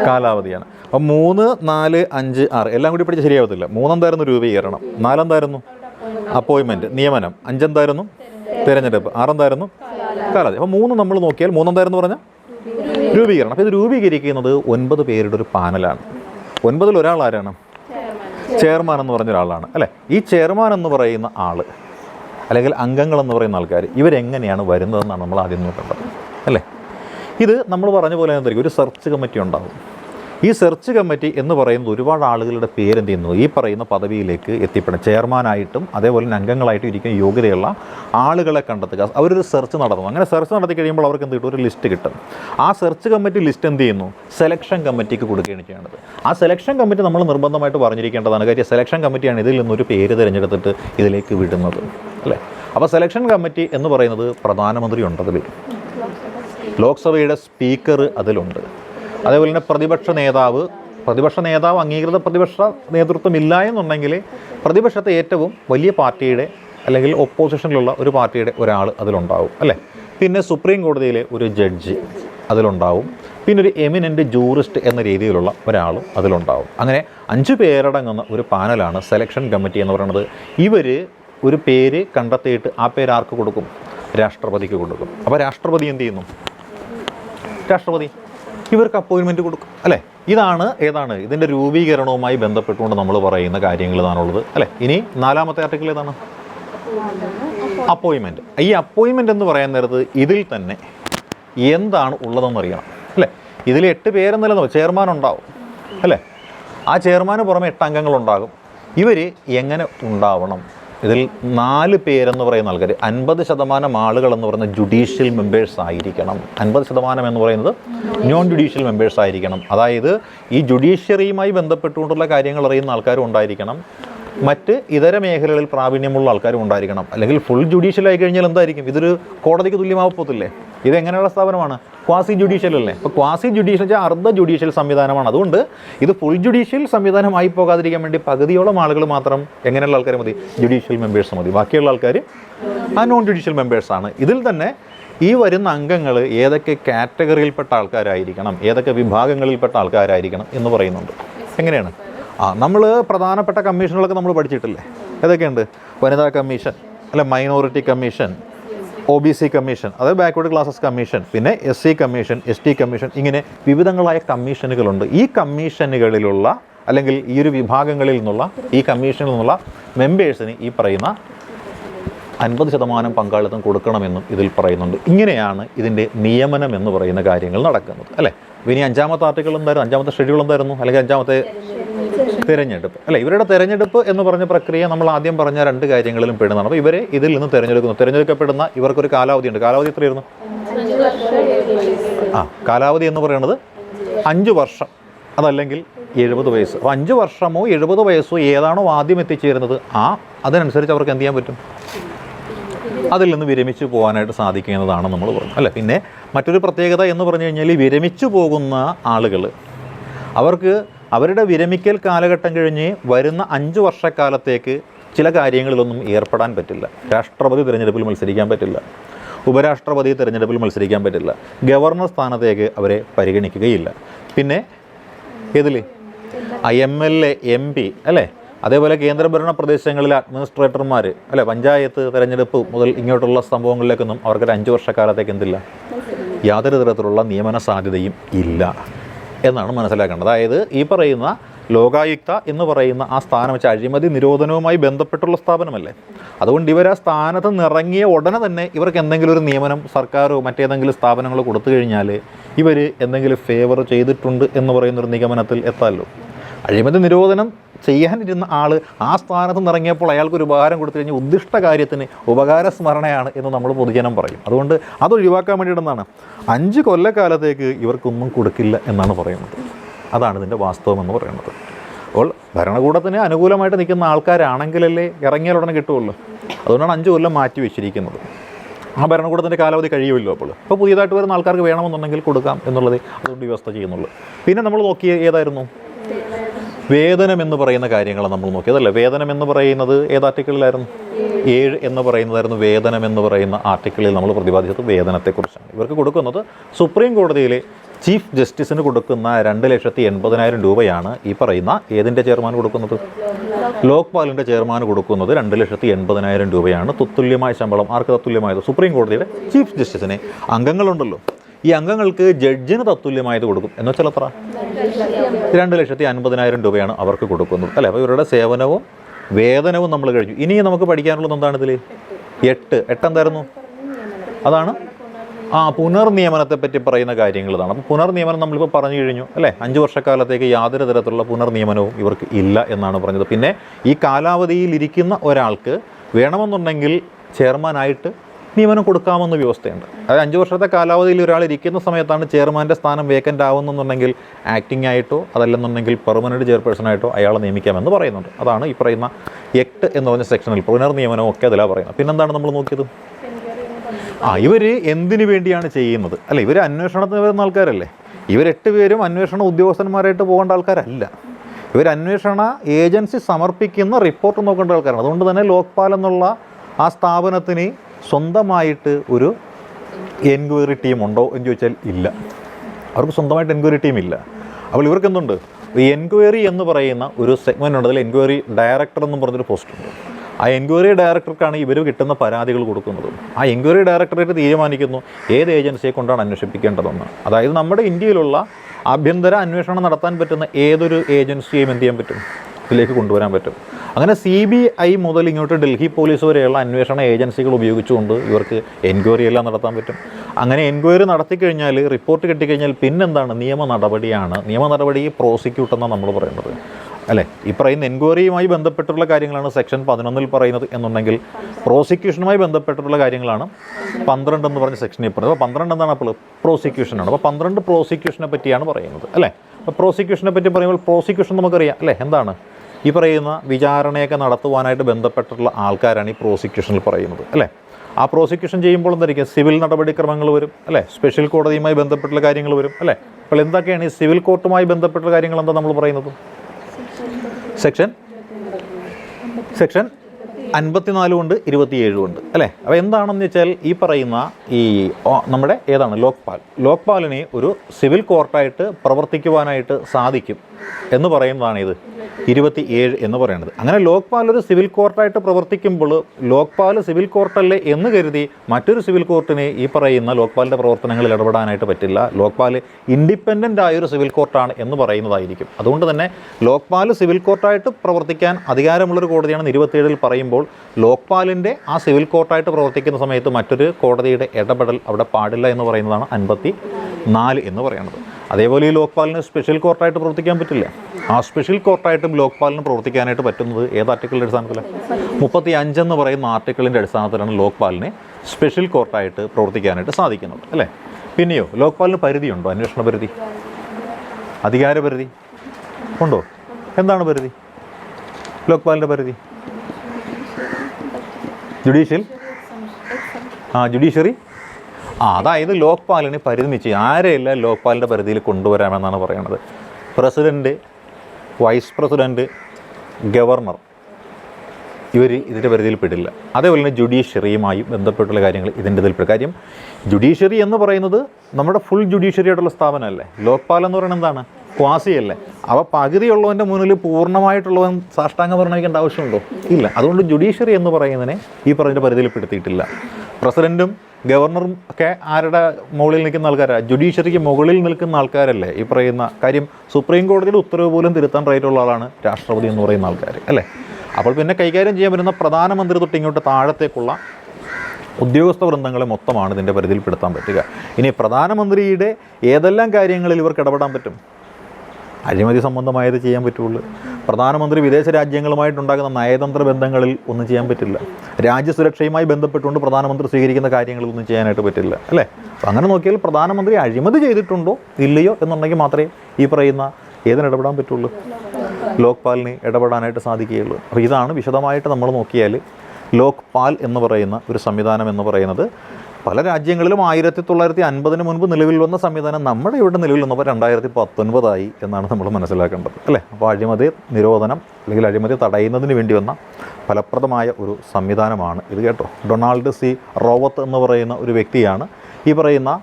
കാലാവധിയാണ്. അപ്പം മൂന്ന് നാല് അഞ്ച് ആറ്. എല്ലാം കൂടി പഠിച്ച് ശരിയാവത്തില്ല. മൂന്നെന്തായിരുന്നു രൂപീകരണം? നാലെന്തായിരുന്നു? അപ്പോയിൻമെന്റ് നിയമനം. അഞ്ചെന്തായിരുന്നു? തിരഞ്ഞെടുപ്പ്. ആറെന്തായിരുന്നു? കാലാവധി. അപ്പോൾ മൂന്ന് നമ്മൾ നോക്കിയാൽ മൂന്നെന്തായിരുന്നു പറഞ്ഞാൽ രൂപീകരണം. അപ്പോൾ ഇത് രൂപീകരിക്കുന്നത് ഒൻപത് പേരുടെ ഒരു പാനലാണ്. ഒൻപതിൽ ഒരാൾ ആരാണ്? ചെയർമാൻ. എന്ന് പറഞ്ഞ ഒരാളാണ്. അല്ലേ? ഈ ചെയർമാൻ എന്ന് പറയുന്ന ആൾ അല്ലെങ്കിൽ അംഗങ്ങൾ എന്ന് പറയുന്ന ആൾക്കാർ ഇവരെങ്ങനെയാണ് വരുന്നതെന്നാണ് നമ്മൾ ആദ്യം നോക്കേണ്ടത്. അല്ലേ? ഇത് നമ്മൾ പറഞ്ഞ പോലെ എന്തായിരിക്കും ഒരു സെർച്ച് കമ്മിറ്റി ഉണ്ടാകും ഈ സെർച്ച് കമ്മിറ്റി എന്ന് പറയുന്നത് ഒരുപാട് ആളുകളുടെ പേരെന്ത് ചെയ്യുന്നു ഈ പറയുന്ന പദവിയിലേക്ക് എത്തിപ്പെടും ചെയർമാനായിട്ടും അതേപോലെ തന്നെ അംഗങ്ങളായിട്ടും ഇരിക്കുന്ന യോഗ്യതയുള്ള ആളുകളെ കണ്ടെത്തുക. അവരൊരു സെർച്ച് നടത്തുന്നു. അങ്ങനെ സെർച്ച് നടത്തി കഴിയുമ്പോൾ അവർക്ക് എന്ത് കിട്ടും? ഒരു ലിസ്റ്റ് കിട്ടും. ആ സെർച്ച് കമ്മിറ്റി ലിസ്റ്റ് എന്ത് ചെയ്യുന്നു? സെലക്ഷൻ കമ്മിറ്റിക്ക് കൊടുക്കുകയാണ് ചെയ്യേണ്ടത്. ആ സെലക്ഷൻ കമ്മിറ്റി നമ്മൾ നിർബന്ധമായിട്ട് പറഞ്ഞിരിക്കേണ്ടതാണ്. കാര്യം സെലക്ഷൻ കമ്മിറ്റിയാണ് ഇതിൽ നിന്നൊരു പേര് തിരഞ്ഞെടുത്തിട്ട് ഇതിലേക്ക് വിടുന്നത്. അല്ലേ? അപ്പോൾ സെലക്ഷൻ കമ്മിറ്റി എന്ന് പറയുന്നത് പ്രധാനമന്ത്രി ഉണ്ട് അതിൽ ലോക്സഭയുടെ സ്പീക്കർ അതിലുണ്ട്. അതേപോലെ തന്നെ പ്രതിപക്ഷ നേതാവ്. പ്രതിപക്ഷ നേതാവ് അംഗീകൃത പ്രതിപക്ഷ നേതൃത്വം ഇല്ല എന്നുണ്ടെങ്കിൽ പ്രതിപക്ഷത്തെ ഏറ്റവും വലിയ പാർട്ടിയുടെ അല്ലെങ്കിൽ ഒപ്പോസിഷനിലുള്ള ഒരു പാർട്ടിയുടെ ഒരാൾ അതിലുണ്ടാവും അല്ലേ? പിന്നെ സുപ്രീം കോടതിയിലെ ഒരു ജഡ്ജി അതിലുണ്ടാവും. പിന്നെ ഒരു എമിനന്റ് ജൂറിസ്റ്റ് എന്ന രീതിയിലുള്ള ഒരാളും അതിലുണ്ടാവും. അങ്ങനെ അഞ്ച് പേരടങ്ങുന്ന ഒരു പാനലാണ് സെലക്ഷൻ കമ്മിറ്റി എന്ന് പറയുന്നത്. ഇവർ ഒരു പേര് കണ്ടെത്തിയിട്ട് ആ പേര് ആർക്ക് കൊടുക്കും? രാഷ്ട്രപതിക്ക് കൊടുക്കും. അപ്പോൾ രാഷ്ട്രപതി എന്ത് ചെയ്യുന്നു? രാഷ്ട്രപതി ഇവർക്ക് അപ്പോയിൻമെന്റ് കൊടുക്കും അല്ലേ? ഇതാണ് ഏതാണ്? ഇതിന്റെ രൂപീകരണവുമായി ബന്ധപ്പെട്ടുകൊണ്ട് നമ്മൾ പറയുന്ന കാര്യങ്ങൾ ഇതാണുള്ളത് അല്ലേ? ഇനി നാലാമത്തെ ആർട്ടിക്കിൾ ഏതാണ്? അപ്പോയിൻമെന്റ് ഈ അപ്പോയിൻമെന്റ് എന്ന് പറയാൻ നേരത്ത് ഇതിൽ തന്നെ എന്താണ് ഉള്ളതെന്ന് അറിയണം അല്ലേ? ഇതിൽ എട്ട് പേരെന്നല്ലോ ചെയർമാൻ ഉണ്ടാവും അല്ലേ? ആ ചെയർമാന് പുറമെ എട്ട് അംഗങ്ങളുണ്ടാകും. ഇവർ എങ്ങനെ ഉണ്ടാവണം? ഇതിൽ നാല് പേരെന്ന് പറയുന്ന ആൾക്കാർ അൻപത് ശതമാനം ആളുകൾ എന്ന് പറയുന്ന ജുഡീഷ്യൽ മെമ്പേഴ്സ് ആയിരിക്കണം. അൻപത് ശതമാനം എന്ന് പറയുന്നത് നോൺ ജുഡീഷ്യൽ മെമ്പേഴ്സ് ആയിരിക്കണം. അതായത് ഈ ജുഡീഷ്യറിയുമായി ബന്ധപ്പെട്ടുകൊണ്ടുള്ള കാര്യങ്ങൾ അറിയുന്ന ആൾക്കാരും ഉണ്ടായിരിക്കണം. മറ്റ് ഇതര മേഖലകളിൽ പ്രാവീണ്യമുള്ള ആൾക്കാരും ഉണ്ടായിരിക്കണം. അല്ലെങ്കിൽ ഫുൾ ജുഡീഷ്യൽ ആയി കഴിഞ്ഞാൽ എന്തായിരിക്കും? ഇതൊരു കോടതിക്ക് തുല്യമാവത്തില്ലേ ഇത് എങ്ങനെയുള്ള സ്ഥാപനമാണ്? ക്വാസി ജുഡീഷ്യൽ അല്ലേ? അപ്പോൾ ക്വാസി ജുഡീഷ്യൽ വെച്ചാൽ അർദ്ധ ജുഡീഷ്യൽ സംവിധാനമാണ്. അതുകൊണ്ട് ഇത് ഫുൾ ജുഡീഷ്യൽ സംവിധാനമായി പോകാതിരിക്കാൻ വേണ്ടി പകുതിയോളം ആളുകൾ മാത്രം എങ്ങനെയുള്ള ആൾക്കാർ മതി? ജുഡീഷ്യൽ മെമ്പേഴ്സ് മതി. ബാക്കിയുള്ള ആൾക്കാർ ആ നോൺ ജുഡീഷ്യൽ മെമ്പേഴ്സാണ് ഇതിൽ തന്നെ ഈ വരുന്ന അംഗങ്ങൾ ഏതൊക്കെ കാറ്റഗറിയിൽപ്പെട്ട ആൾക്കാരായിരിക്കണം? ഏതൊക്കെ വിഭാഗങ്ങളിൽപ്പെട്ട ആൾക്കാരായിരിക്കണം എന്ന് പറയുന്നുണ്ട്. എങ്ങനെയാണ്? ആ നമ്മൾ പ്രധാനപ്പെട്ട കമ്മീഷനുകളൊക്കെ നമ്മൾ പഠിച്ചിട്ടില്ലേ? ഏതൊക്കെയുണ്ട്? വനിതാ കമ്മീഷൻ അല്ല minority commission O B C commission അതായത് ബാക്ക്വേർഡ് ക്ലാസസ് കമ്മീഷൻ പിന്നെ S C commission S T commission ഇങ്ങനെ വിവിധങ്ങളായ കമ്മീഷനുകളുണ്ട്. ഈ കമ്മീഷനുകളിലുള്ള അല്ലെങ്കിൽ ഈ ഒരു വിഭാഗങ്ങളിൽ നിന്നുള്ള ഈ കമ്മീഷനിൽ നിന്നുള്ള മെമ്പേഴ്സിന് ഈ പറയുന്ന അൻപത് ശതമാനം പങ്കാളിത്തം കൊടുക്കണമെന്നും ഇതിൽ പറയുന്നുണ്ട്. ഇങ്ങനെയാണ് ഇതിന്റെ നിയമനം എന്ന് പറയുന്ന കാര്യങ്ങൾ നടക്കുന്നത്. അല്ലേ? ഇനി അഞ്ചാമത്തെ ആർട്ടിക്കിൾ എന്തായിരുന്നു? അഞ്ചാമത്തെ ഷെഡ്യൂൾ എന്തായിരുന്നു? അല്ലെങ്കിൽ അഞ്ചാമത്തെ തിരഞ്ഞെടുപ്പ്. അല്ല ഇവരുടെ തിരഞ്ഞെടുപ്പ് എന്ന് പറഞ്ഞ പ്രക്രിയ നമ്മൾ ആദ്യം പറഞ്ഞ രണ്ട് കാര്യങ്ങളിലും പെടുന്നതാണ്. അപ്പോൾ ഇവരെ ഇതിൽ നിന്ന് തിരഞ്ഞെടുക്കുന്നു. തിരഞ്ഞെടുക്കപ്പെടുന്ന ഇവർക്കൊരു കാലാവധിയുണ്ട് കാലാവധി എത്രയായിരുന്നു? ആ കാലാവധി എന്ന് പറയുന്നത് അഞ്ച് വർഷം. അതല്ലെങ്കിൽ എഴുപത് വയസ്സ്. അപ്പോൾ അഞ്ച് വർഷമോ എഴുപത് വയസ്സോ ഏതാണോ ആദ്യം എത്തിച്ചേരുന്നത് ആ അതിനനുസരിച്ച് അവർക്ക് എന്ത് ചെയ്യാൻ പറ്റും? അതിൽ നിന്ന് വിരമിച്ചു പോകാനായിട്ട് സാധിക്കുന്നതാണ് നമ്മൾ പറഞ്ഞു അല്ലേ പിന്നെ മറ്റൊരു പ്രത്യേകത എന്ന് പറഞ്ഞു കഴിഞ്ഞാൽ വിരമിച്ചു പോകുന്ന ആളുകൾ അവർക്ക് അവരുടെ വിരമിക്കൽ കാലഘട്ടം കഴിഞ്ഞ് വരുന്ന അഞ്ച് വർഷക്കാലത്തേക്ക് ചില കാര്യങ്ങളിലൊന്നും ഏർപ്പെടാൻ പറ്റില്ല. രാഷ്ട്രപതി തിരഞ്ഞെടുപ്പിൽ മത്സരിക്കാൻ പറ്റില്ല. ഉപരാഷ്ട്രപതി തിരഞ്ഞെടുപ്പിൽ മത്സരിക്കാൻ പറ്റില്ല. ഗവർണർ സ്ഥാനത്തേക്ക് അവരെ പരിഗണിക്കുകയില്ല. പിന്നെ ഏതിൽ M L A M P അല്ലേ? അതേപോലെ കേന്ദ്രഭരണ പ്രദേശങ്ങളിലെ അഡ്മിനിസ്ട്രേറ്റർമാർ അല്ലെ? പഞ്ചായത്ത് തെരഞ്ഞെടുപ്പ് മുതൽ ഇങ്ങോട്ടുള്ള സംഭവങ്ങളിലേക്കൊന്നും അവർക്കൊരു അഞ്ച് വർഷക്കാലത്തേക്ക് എന്തില്ല? യാതൊരു തരത്തിലുള്ള നിയമന സാധ്യതയും ഇല്ല. എന്നാണ് മനസ്സിലാക്കേണ്ടത്. അതായത് ഈ പറയുന്ന ലോകായുക്ത എന്ന് പറയുന്ന ആ സ്ഥാനം വെച്ചാൽ അഴിമതി നിരോധനവുമായി ബന്ധപ്പെട്ടുള്ള സ്ഥാപനമല്ലേ? അതുകൊണ്ട് ഇവർ ആ സ്ഥാനത്ത് നിറങ്ങിയ ഉടനെ തന്നെ ഇവർക്ക് എന്തെങ്കിലും ഒരു നിയമനം സർക്കാരോ മറ്റേതെങ്കിലും സ്ഥാപനങ്ങളോ കൊടുത്തു കഴിഞ്ഞാൽ ഇവർ എന്തെങ്കിലും ഫേവർ ചെയ്തിട്ടുണ്ട് എന്ന് പറയുന്നൊരു നിഗമനത്തിൽ എത്താമല്ലോ അഴിമതി നിരോധനം ചെയ്യാനിരുന്ന ആൾ ആ സ്ഥാനത്ത് നിന്ന് ഇറങ്ങിയപ്പോൾ അയാൾക്ക് ഒരു ഉപകാരം കൊടുത്തു കഴിഞ്ഞാൽ ഉദ്ദിഷ്ട കാര്യത്തിന് ഉപകാര സ്മരണയാണ് എന്ന് നമ്മൾ പൊതുജനം പറയും. അതുകൊണ്ട് അത് ഒഴിവാക്കാൻ വേണ്ടിയിട്ടെന്നാണ്. അഞ്ച് കൊല്ലക്കാലത്തേക്ക് ഇവർക്കൊന്നും കൊടുക്കില്ല എന്നാണ് പറയുന്നത്. അതാണ് ഇതിന്റെ വാസ്തവം എന്ന് പറയുന്നത്. അപ്പോൾ ഭരണകൂടത്തിന് അനുകൂലമായിട്ട് നിൽക്കുന്ന ആൾക്കാരാണെങ്കിലല്ലേ ഇറങ്ങിയാൽ ഉടനെ കിട്ടുമല്ലോ അതുകൊണ്ടാണ് അഞ്ച് കൊല്ലം മാറ്റി വെച്ചിരിക്കുന്നത്. ആ ഭരണകൂടത്തിന്റെ കാലാവധി കഴിയുമല്ലോ അപ്പോൾ. അപ്പോൾ പുതിയതായിട്ട് വരുന്ന ആൾക്കാർക്ക് വേണമെന്നുണ്ടെങ്കിൽ കൊടുക്കാം എന്നുള്ളത് അതുകൊണ്ട് വ്യവസ്ഥ ചെയ്യുന്നുള്ളൂ. പിന്നെ നമ്മൾ നോക്കിയ ഏതായിരുന്നു? വേതനം എന്ന് പറയുന്ന കാര്യങ്ങൾ നമ്മൾ നോക്കിയതല്ലേ? വേതനം എന്ന് പറയുന്നത് ഏത് ആർട്ടിക്കിളിലായിരുന്നു? ഏഴ് എന്ന് പറയുന്നതായിരുന്നു വേതനം എന്ന് പറയുന്ന ആർട്ടിക്കിളിൽ നമ്മൾ പ്രതിപാദിച്ചത് വേതനത്തെക്കുറിച്ചാണ്. ഇവർക്ക് കൊടുക്കുന്നത് സുപ്രീം കോടതിയിലെ ചീഫ് ജസ്റ്റിസിന് കൊടുക്കുന്ന രണ്ട് ലക്ഷത്തി എൺപതിനായിരം രൂപയാണ് ഈ പറയുന്ന ഏതിന്റെ ചെയർമാൻ കൊടുക്കുന്നത്? ലോക്പാലിന്റെ ചെയർമാൻ കൊടുക്കുന്നത് രണ്ട് ലക്ഷത്തി എൺപതിനായിരം രൂപയാണ്. തുല്യമായ ശമ്പളം. ആർക്ക് തത്തുല്യമായത് സുപ്രീം കോടതിയുടെ ചീഫ് ജസ്റ്റിസിനെ. അംഗങ്ങളുണ്ടല്ലോ. ഈ അംഗങ്ങൾക്ക് ജഡ്ജിന് തത്തുല്യമായത് കൊടുക്കും. എന്ന് വെച്ചാൽ എത്ര? രണ്ട് ലക്ഷത്തി അൻപതിനായിരം രൂപയാണ് അവർക്ക് കൊടുക്കുന്നത്. അല്ലേ? അപ്പോൾ ഇവരുടെ സേവനവും വേതനവും നമ്മൾ കഴിഞ്ഞു ഇനി നമുക്ക് പഠിക്കാനുള്ളത് എന്താണ് ഇതിൽ എട്ട്. എട്ട് എന്തായിരുന്നു? അതാണ്? ആ പുനർനിയമനത്തെ പറ്റി പറയുന്ന കാര്യങ്ങൾ അപ്പോൾ പുനർനിയമനം നമ്മളിപ്പോൾ പറഞ്ഞു കഴിഞ്ഞു. അല്ലേ? അഞ്ച് വർഷക്കാലത്തേക്ക് യാതൊരു തരത്തിലുള്ള പുനർനിയമനവും ഇവർക്ക് ഇല്ല എന്നാണ് പറഞ്ഞത്. പിന്നെ ഈ കാലാവധിയിൽ ഇരിക്കുന്ന ഒരാൾക്ക് വേണമെന്നുണ്ടെങ്കിൽ ചെയർമാനായിട്ട് നിയമനം കൊടുക്കാമെന്ന വ്യവസ്ഥയുണ്ട്. അതായത് അഞ്ച് വർഷത്തെ കാലാവധിയിൽ ഒരാൾ ഇരിക്കുന്ന സമയത്താണ് ചെയർമാന്റെ സ്ഥാനം വേക്കന്റ് ആവുന്നെന്നുണ്ടെങ്കിൽ ആക്ടിംഗ് ആയിട്ടോ അതല്ലെന്നുണ്ടെങ്കിൽ പെർമനന്റ് ചെയർപേഴ്സണായിട്ടോ അയാളെ നിയമിക്കാമെന്ന് പറയുന്നുണ്ട്. അതാണ് ഈ പറയുന്ന എട്ട് എന്ന് പറഞ്ഞ സെക്ഷനിൽ പുനർനിയമനം ഒക്കെ അതിലാണ് പറയുന്നത്. പിന്നെന്താണ് നമ്മൾ നോക്കിയത്? ആ ഇവർ എന്തിനു വേണ്ടിയാണ് ചെയ്യുന്നത്? അല്ല ഇവർ അന്വേഷണത്തിന് വരുന്ന ആൾക്കാരല്ലേ? ഇവരെട്ട് പേരും അന്വേഷണ ഉദ്യോഗസ്ഥന്മാരായിട്ട് പോകേണ്ട ആൾക്കാരല്ല. ഇവർ അന്വേഷണ ഏജൻസി സമർപ്പിക്കുന്ന റിപ്പോർട്ട് നോക്കേണ്ട ആൾക്കാരാണ്. അതുകൊണ്ട് തന്നെ ലോക്പാൽ എന്നുള്ള ആ സ്ഥാപനത്തിന് സ്വന്തമായിട്ട് ഒരു എൻക്വയറി ടീം ഉണ്ടോ എന്ന് ചോദിച്ചാൽ ഇല്ല. അവർക്ക് സ്വന്തമായിട്ട് എൻക്വയറി ടീം ഇല്ല. അപ്പോൾ ഇവർക്ക് എന്തുണ്ട്? എൻക്വയറി എന്ന് പറയുന്ന ഒരു സെഗ്മെന്റ് ഉണ്ട് അതിൽ എൻക്വയറി ഡയറക്ടർ എന്നും പറഞ്ഞൊരു പോസ്റ്റ് ഉണ്ട്. ആ എൻക്വയറി ഡയറക്ടർക്കാണ് ഇവർ കിട്ടുന്ന പരാതികൾ കൊടുക്കുന്നത്. ആ എൻക്വയറി ഡയറക്ടറേറ്റ് തീരുമാനിക്കുന്നു ഏത് ഏജൻസിയെ കൊണ്ടാണ് അന്വേഷിപ്പിക്കേണ്ടതെന്ന്. അതായത് നമ്മുടെ ഇന്ത്യയിലുള്ള ആഭ്യന്തര അന്വേഷണം നടത്താൻ പറ്റുന്ന ഏതൊരു ഏജൻസിയെയും എന്ത് ചെയ്യാൻ പറ്റും? ഇതിലേക്ക് കൊണ്ടുവരാൻ പറ്റും. അങ്ങനെ സി ബി ഐ മുതൽ ഇങ്ങോട്ട് ഡൽഹി പോലീസ് വരെയുള്ള അന്വേഷണ ഏജൻസികൾ ഉപയോഗിച്ചുകൊണ്ട് ഇവർക്ക് എൻക്വയറി എല്ലാം നടത്താൻ പറ്റും. അങ്ങനെ എൻക്വയറി നടത്തിക്കഴിഞ്ഞാൽ റിപ്പോർട്ട് കിട്ടിക്കഴിഞ്ഞാൽ പിന്നെന്താണ്? നിയമ നടപടിയാണ്. നിയമ നടപടി പ്രോസിക്യൂട്ട് എന്നാണ് നമ്മൾ പറയുന്നത്. അല്ലേ? ഈ പറയുന്ന എൻക്വയറിയുമായി ബന്ധപ്പെട്ടുള്ള കാര്യങ്ങളാണ് സെക്ഷൻ പതിനൊന്നിൽ പറയുന്നത് എന്നുണ്ടെങ്കിൽ പ്രോസിക്യൂഷനുമായി ബന്ധപ്പെട്ടിട്ടുള്ള കാര്യങ്ങളാണ് പന്ത്രണ്ട് എന്ന് പറഞ്ഞ സെക്ഷനിൽ പറയുന്നത്. അപ്പോൾ പന്ത്രണ്ട് എന്താണ് അപ്പോൾ പ്രോസിക്യൂഷനാണ്. അപ്പോൾ പന്ത്രണ്ട് പ്രോസിക്യൂഷനെ പറ്റിയാണ് പറയുന്നത്. അല്ലേ? അപ്പോൾ പ്രോസിക്യൂഷനെ പറ്റി പറയുമ്പോൾ പ്രോസിക്യൂഷൻ നമുക്കറിയാം. അല്ലേ? എന്താണ്? ഈ പറയുന്ന വിചാരണയൊക്കെ നടത്തുവാനായിട്ട് ബന്ധപ്പെട്ടിട്ടുള്ള ആൾക്കാരാണ് ഈ പ്രോസിക്യൂഷനിൽ പറയുന്നത് അല്ലേ? ആ പ്രോസിക്യൂഷൻ ചെയ്യുമ്പോൾ എന്തായിരിക്കും? സിവിൽ നടപടിക്രമങ്ങൾ വരും അല്ലേ? സ്പെഷ്യൽ കോടതിയുമായി ബന്ധപ്പെട്ടുള്ള കാര്യങ്ങൾ വരും അല്ലേ? അപ്പോൾ എന്തൊക്കെയാണ് ഈ സിവിൽ കോർട്ടുമായി ബന്ധപ്പെട്ടുള്ള കാര്യങ്ങൾ എന്താ നമ്മൾ പറയുന്നത്? സെക്ഷൻ? സെക്ഷൻ? അൻപത്തിനാലും ഉണ്ട് ഇരുപത്തിയേഴും ഉണ്ട് അല്ലേ? അപ്പോൾ എന്താണെന്ന് വെച്ചാൽ ഈ പറയുന്ന ഈ നമ്മുടെ ഏതാണ്? ലോക്പാൽ. ലോക്പാലിനെ ഒരു സിവിൽ കോർട്ടായിട്ട് പ്രവർത്തിക്കുവാനായിട്ട് സാധിക്കും എന്ന് പറയുന്നതാണ് ഇത് ഇരുപത്തി ഏഴ് എന്ന് പറയുന്നത് അങ്ങനെ ലോക്പാൽ ഒരു സിവിൽ കോർട്ടായിട്ട് പ്രവർത്തിക്കുമ്പോൾ ലോക്പാൽ സിവിൽ കോർട്ടല്ലേ എന്ന് കരുതി മറ്റൊരു സിവിൽ കോർട്ടിനെ ഈ പറയുന്ന ലോക്പാലിന്റെ പ്രവർത്തനങ്ങളിൽ ഇടപെടാനായിട്ട് പറ്റില്ല. ലോക്പാൽ ഇൻഡിപെൻഡന്റ് ആയൊരു സിവിൽ കോർട്ടാണ് എന്ന് പറയുന്നതായിരിക്കും. അതുകൊണ്ട് തന്നെ ലോക്പാൽ സിവിൽ കോർട്ടായിട്ട് പ്രവർത്തിക്കാൻ അധികാരമുള്ളൊരു കോടതിയാണെന്ന് ഇരുപത്തിയേഴിൽ പറയുമ്പോൾ ലോക്പാലിന്റെ ആ സിവിൽ കോർട്ടായിട്ട് പ്രവർത്തിക്കുന്ന സമയത്ത് മറ്റൊരു കോടതിയുടെ ഇടപെടൽ അവിടെ പാടില്ല എന്ന് പറയുന്നതാണ് അൻപത്തി നാല് എന്ന് പറയുന്നത്. അതേപോലെ ഈ ലോക്പാലിന് സ്പെഷ്യൽ കോർട്ടായിട്ട് പ്രവർത്തിക്കാൻ പറ്റില്ല. ആ സ്പെഷ്യൽ കോർട്ടായിട്ടും ലോക്പാലിന് പ്രവർത്തിക്കാനായിട്ട് പറ്റുന്നത് ഏത് ആർട്ടിക്കിളിന്റെ അടിസ്ഥാനത്തിലാണ് മുപ്പത്തി അഞ്ചെന്ന് പറയുന്ന ആർട്ടിക്കിളിന്റെ അടിസ്ഥാനത്തിലാണ് ലോക്പാലിനെ സ്പെഷ്യൽ കോർട്ടായിട്ട് പ്രവർത്തിക്കാനായിട്ട് സാധിക്കുന്നത് അല്ലേ? പിന്നെയോ ലോക്പാലിന് പരിധിയുണ്ടോ അന്വേഷണ പരിധി? അധികാര പരിധി ഉണ്ടോ? എന്താണ് പരിധി? ലോക്പാലിന്റെ പരിധി? ജുഡീഷ്യൽ? ആ ജുഡീഷ്യറി? ആ അതായത് ലോക്പാലിന് പരിധി ആരെയെല്ലാം ലോക്പാലിന്റെ പരിധിയിൽ കൊണ്ടുവരാമെന്നാണ് പറയുന്നത്. പ്രസിഡന്റ് വൈസ് പ്രസിഡന്റ് ഗവർണർ ഇവർ ഇതിന്റെ പരിധിയിൽ പെടില്ല. അതേപോലെ തന്നെ ജുഡീഷ്യറിയുമായി ബന്ധപ്പെട്ടുള്ള കാര്യങ്ങൾ ഇതിന്റെ ഇതിൽ പെടും. കാര്യം ജുഡീഷ്യറി എന്ന് പറയുന്നത് നമ്മുടെ ഫുൾ ജുഡീഷ്യറി ആയിട്ടുള്ള സ്ഥാപനമല്ലേ? ലോക്പാൽ എന്ന് പറയുന്നത് എന്താണ്? ക്വാസിയല്ലേ? അവ പകുതിയുള്ളവന്റെ മുന്നിൽ പൂർണമായിട്ടുള്ളവൻ സാഷ്ടാംഗം പ്രണയിക്കേണ്ട ആവശ്യമുണ്ടോ? ഇല്ല. അതുകൊണ്ട് ജുഡീഷ്യറി എന്ന് പറയുന്നതിനെ ഈ പറഞ്ഞ പരിധിയിൽപ്പെടുത്തിയിട്ടില്ല. പ്രസിഡന്റും ഗവർണറും ഒക്കെ ആരുടെ മുകളിൽ നിൽക്കുന്ന ആൾക്കാരാണ് ജുഡീഷ്യറിക്ക് മുകളിൽ നിൽക്കുന്ന ആൾക്കാരല്ലേ ഈ പറയുന്ന കാര്യം? സുപ്രീം കോടതിയുടെ ഉത്തരവ് പോലും തിരുത്താൻ റൈറ്റുള്ള ആളാണ് രാഷ്ട്രപതി എന്ന് പറയുന്ന ആൾക്കാർ അല്ലേ? അപ്പോൾ പിന്നെ കൈകാര്യം ചെയ്യാൻ വരുന്ന പ്രധാനമന്ത്രി തൊട്ട് ഇങ്ങോട്ട് താഴത്തേക്കുള്ള ഉദ്യോഗസ്ഥ വൃന്ദങ്ങളെ മൊത്തമാണ് ഇതിന്റെ പരിധിയിൽപ്പെടുത്താൻ പറ്റുക. ഇനി പ്രധാനമന്ത്രിയുടെ ഏതെല്ലാം കാര്യങ്ങളിൽ ഇവർക്ക് ഇടപെടാൻ പറ്റും? അഴിമതി സംബന്ധമായത് ചെയ്യാൻ പറ്റുള്ളൂ. പ്രധാനമന്ത്രി വിദേശ രാജ്യങ്ങളുമായിട്ടുണ്ടാകുന്ന നയതന്ത്ര ബന്ധങ്ങളിൽ ഒന്നും ചെയ്യാൻ പറ്റില്ല. രാജ്യസുരക്ഷയുമായി ബന്ധപ്പെട്ടുകൊണ്ട് പ്രധാനമന്ത്രി സ്വീകരിക്കുന്ന കാര്യങ്ങളൊന്നും ചെയ്യാനായിട്ട് പറ്റില്ല അല്ലേ? അപ്പം അങ്ങനെ നോക്കിയാൽ പ്രധാനമന്ത്രി അഴിമതി ചെയ്തിട്ടുണ്ടോ ഇല്ലയോ എന്നുണ്ടെങ്കിൽ മാത്രമേ ഈ പറയുന്ന ഏതിനിടപെടാൻ പറ്റുള്ളൂ? ലോക്പാലിന് ഇടപെടാനായിട്ട് സാധിക്കുകയുള്ളൂ. അപ്പോൾ ഇതാണ് വിശദമായിട്ട് നമ്മൾ നോക്കിയാൽ ലോക്പാൽ എന്ന് പറയുന്ന ഒരു സംവിധാനം എന്ന് പറയുന്നത്. പല രാജ്യങ്ങളിലും ആയിരത്തി തൊള്ളായിരത്തി അൻപതിന് മുൻപ് നിലവിൽ വന്ന സംവിധാനം നമ്മുടെ ഇവിടെ നിലവിൽ വന്നപ്പോൾ രണ്ടായിരത്തി പത്തൊൻപതായി എന്നാണ് നമ്മൾ മനസ്സിലാക്കേണ്ടത്. അല്ലേ? അപ്പോൾ അഴിമതി നിരോധനം അല്ലെങ്കിൽ അഴിമതി തടയുന്നതിന് വേണ്ടി വന്ന ഫലപ്രദമായ ഒരു സംവിധാനമാണ് ഇത് കേട്ടോ. ഡൊണാൾഡ് സി റോവത്ത് എന്ന് പറയുന്ന ഒരു വ്യക്തിയാണ്. ഈ പറയുന്ന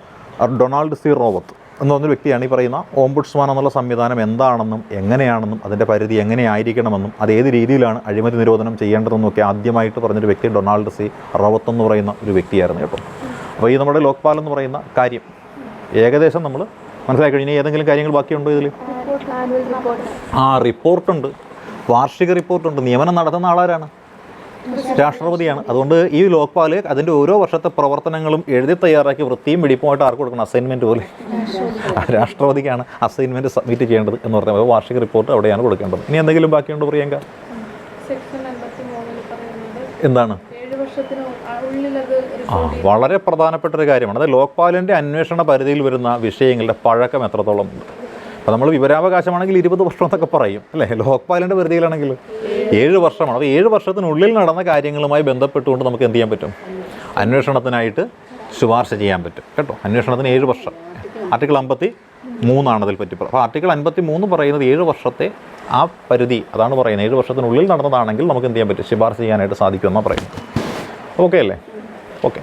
ഡൊണാൾഡ് സി റോവത്ത്. എന്ന് വ്യക്തിയാണ് ഈ പറയുന്ന ഓംബുഡ്സ്മാൻ എന്നുള്ള സംവിധാനം എന്താണെന്നും എങ്ങനെയാണെന്നും അതിന്റെ പരിധി എങ്ങനെയായിരിക്കണമെന്നും അത് ഏത് രീതിയിലാണ് അഴിമതി നിരോധനം ചെയ്യേണ്ടതെന്നൊക്കെ ആദ്യമായിട്ട് പറഞ്ഞൊരു വ്യക്തി ഡൊണാൾഡ് സി. റോവത്ത് എന്ന് പറയുന്ന ഒരു വ്യക്തിയായിരുന്നു കേട്ടോ. അപ്പോൾ ഈ നമ്മുടെ ലോക്പാൽ എന്ന് പറയുന്ന കാര്യം ഏകദേശം നമ്മൾ മനസ്സിലാക്കി കഴിഞ്ഞാൽ ഏതെങ്കിലും കാര്യങ്ങൾ ബാക്കിയുണ്ടോ ഇതിൽ? ആ റിപ്പോർട്ടുണ്ട്. വാർഷിക റിപ്പോർട്ടുണ്ട്. നിയമനം നടത്തുന്ന ആളാരാണ്? രാഷ്ട്രപതിയാണ്. അതുകൊണ്ട് ഈ ലോക്പാൽ അതിന്റെ ഓരോ വർഷത്തെ പ്രവർത്തനങ്ങളും എഴുതി തയ്യാറാക്കി വൃത്തിയും വെടിപ്പുമായിട്ട് ആർക്ക് കൊടുക്കണം? അസൈൻമെന്റ് പോലെ. രാഷ്ട്രപതിക്കാണ് അസൈൻമെന്റ് സബ്മിറ്റ് ചെയ്യേണ്ടത് എന്ന് പറഞ്ഞാൽ വാർഷിക റിപ്പോർട്ട് അവിടെയാണ് കൊടുക്കേണ്ടത്. ഇനി എന്തെങ്കിലും ബാക്കിയുണ്ടോ പ്രിയങ്ക? എന്താണ്? ആ വളരെ പ്രധാനപ്പെട്ട ഒരു കാര്യമാണ്. അതായത് ലോക്പാലിന്റെ അന്വേഷണ പരിധിയിൽ വരുന്ന വിഷയങ്ങളുടെ പഴക്കം എത്രത്തോളം ഉണ്ട്? അപ്പോൾ നമ്മൾ വിവരാവകാശമാണെങ്കിൽ ഇരുപത് വർഷം എന്നൊക്കെ പറയും അല്ലേ? ലോക്പാലിന്റെ പരിധിയിലാണെങ്കിൽ ഏഴ് വർഷമാണ്. അപ്പോൾ ഏഴ് വർഷത്തിനുള്ളിൽ നടന്ന കാര്യങ്ങളുമായി ബന്ധപ്പെട്ടുകൊണ്ട് നമുക്ക് എന്ത് ചെയ്യാൻ പറ്റും? അന്വേഷണത്തിനായിട്ട് ശുപാർശ ചെയ്യാൻ പറ്റും കേട്ടോ? അന്വേഷണത്തിന് ഏഴ് വർഷം. ആർട്ടിക്കിൾ അമ്പത്തി മൂന്നാണ് അതിൽ പറ്റി അപ്പോൾ ആർട്ടിക്കിൾ അൻപത്തി മൂന്ന് പറയുന്നത് ഏഴ് വർഷത്തെ ആ പരിധി അതാണ് പറയുന്നത്. ഏഴ് വർഷത്തിനുള്ളിൽ നടന്നതാണെങ്കിൽ നമുക്ക് എന്ത് ചെയ്യാൻ പറ്റും? ശുപാർശ ചെയ്യാനായിട്ട് സാധിക്കുമെന്നാണ് പറയുന്നത്. ഓക്കെ അല്ലേ? ഓക്കെ.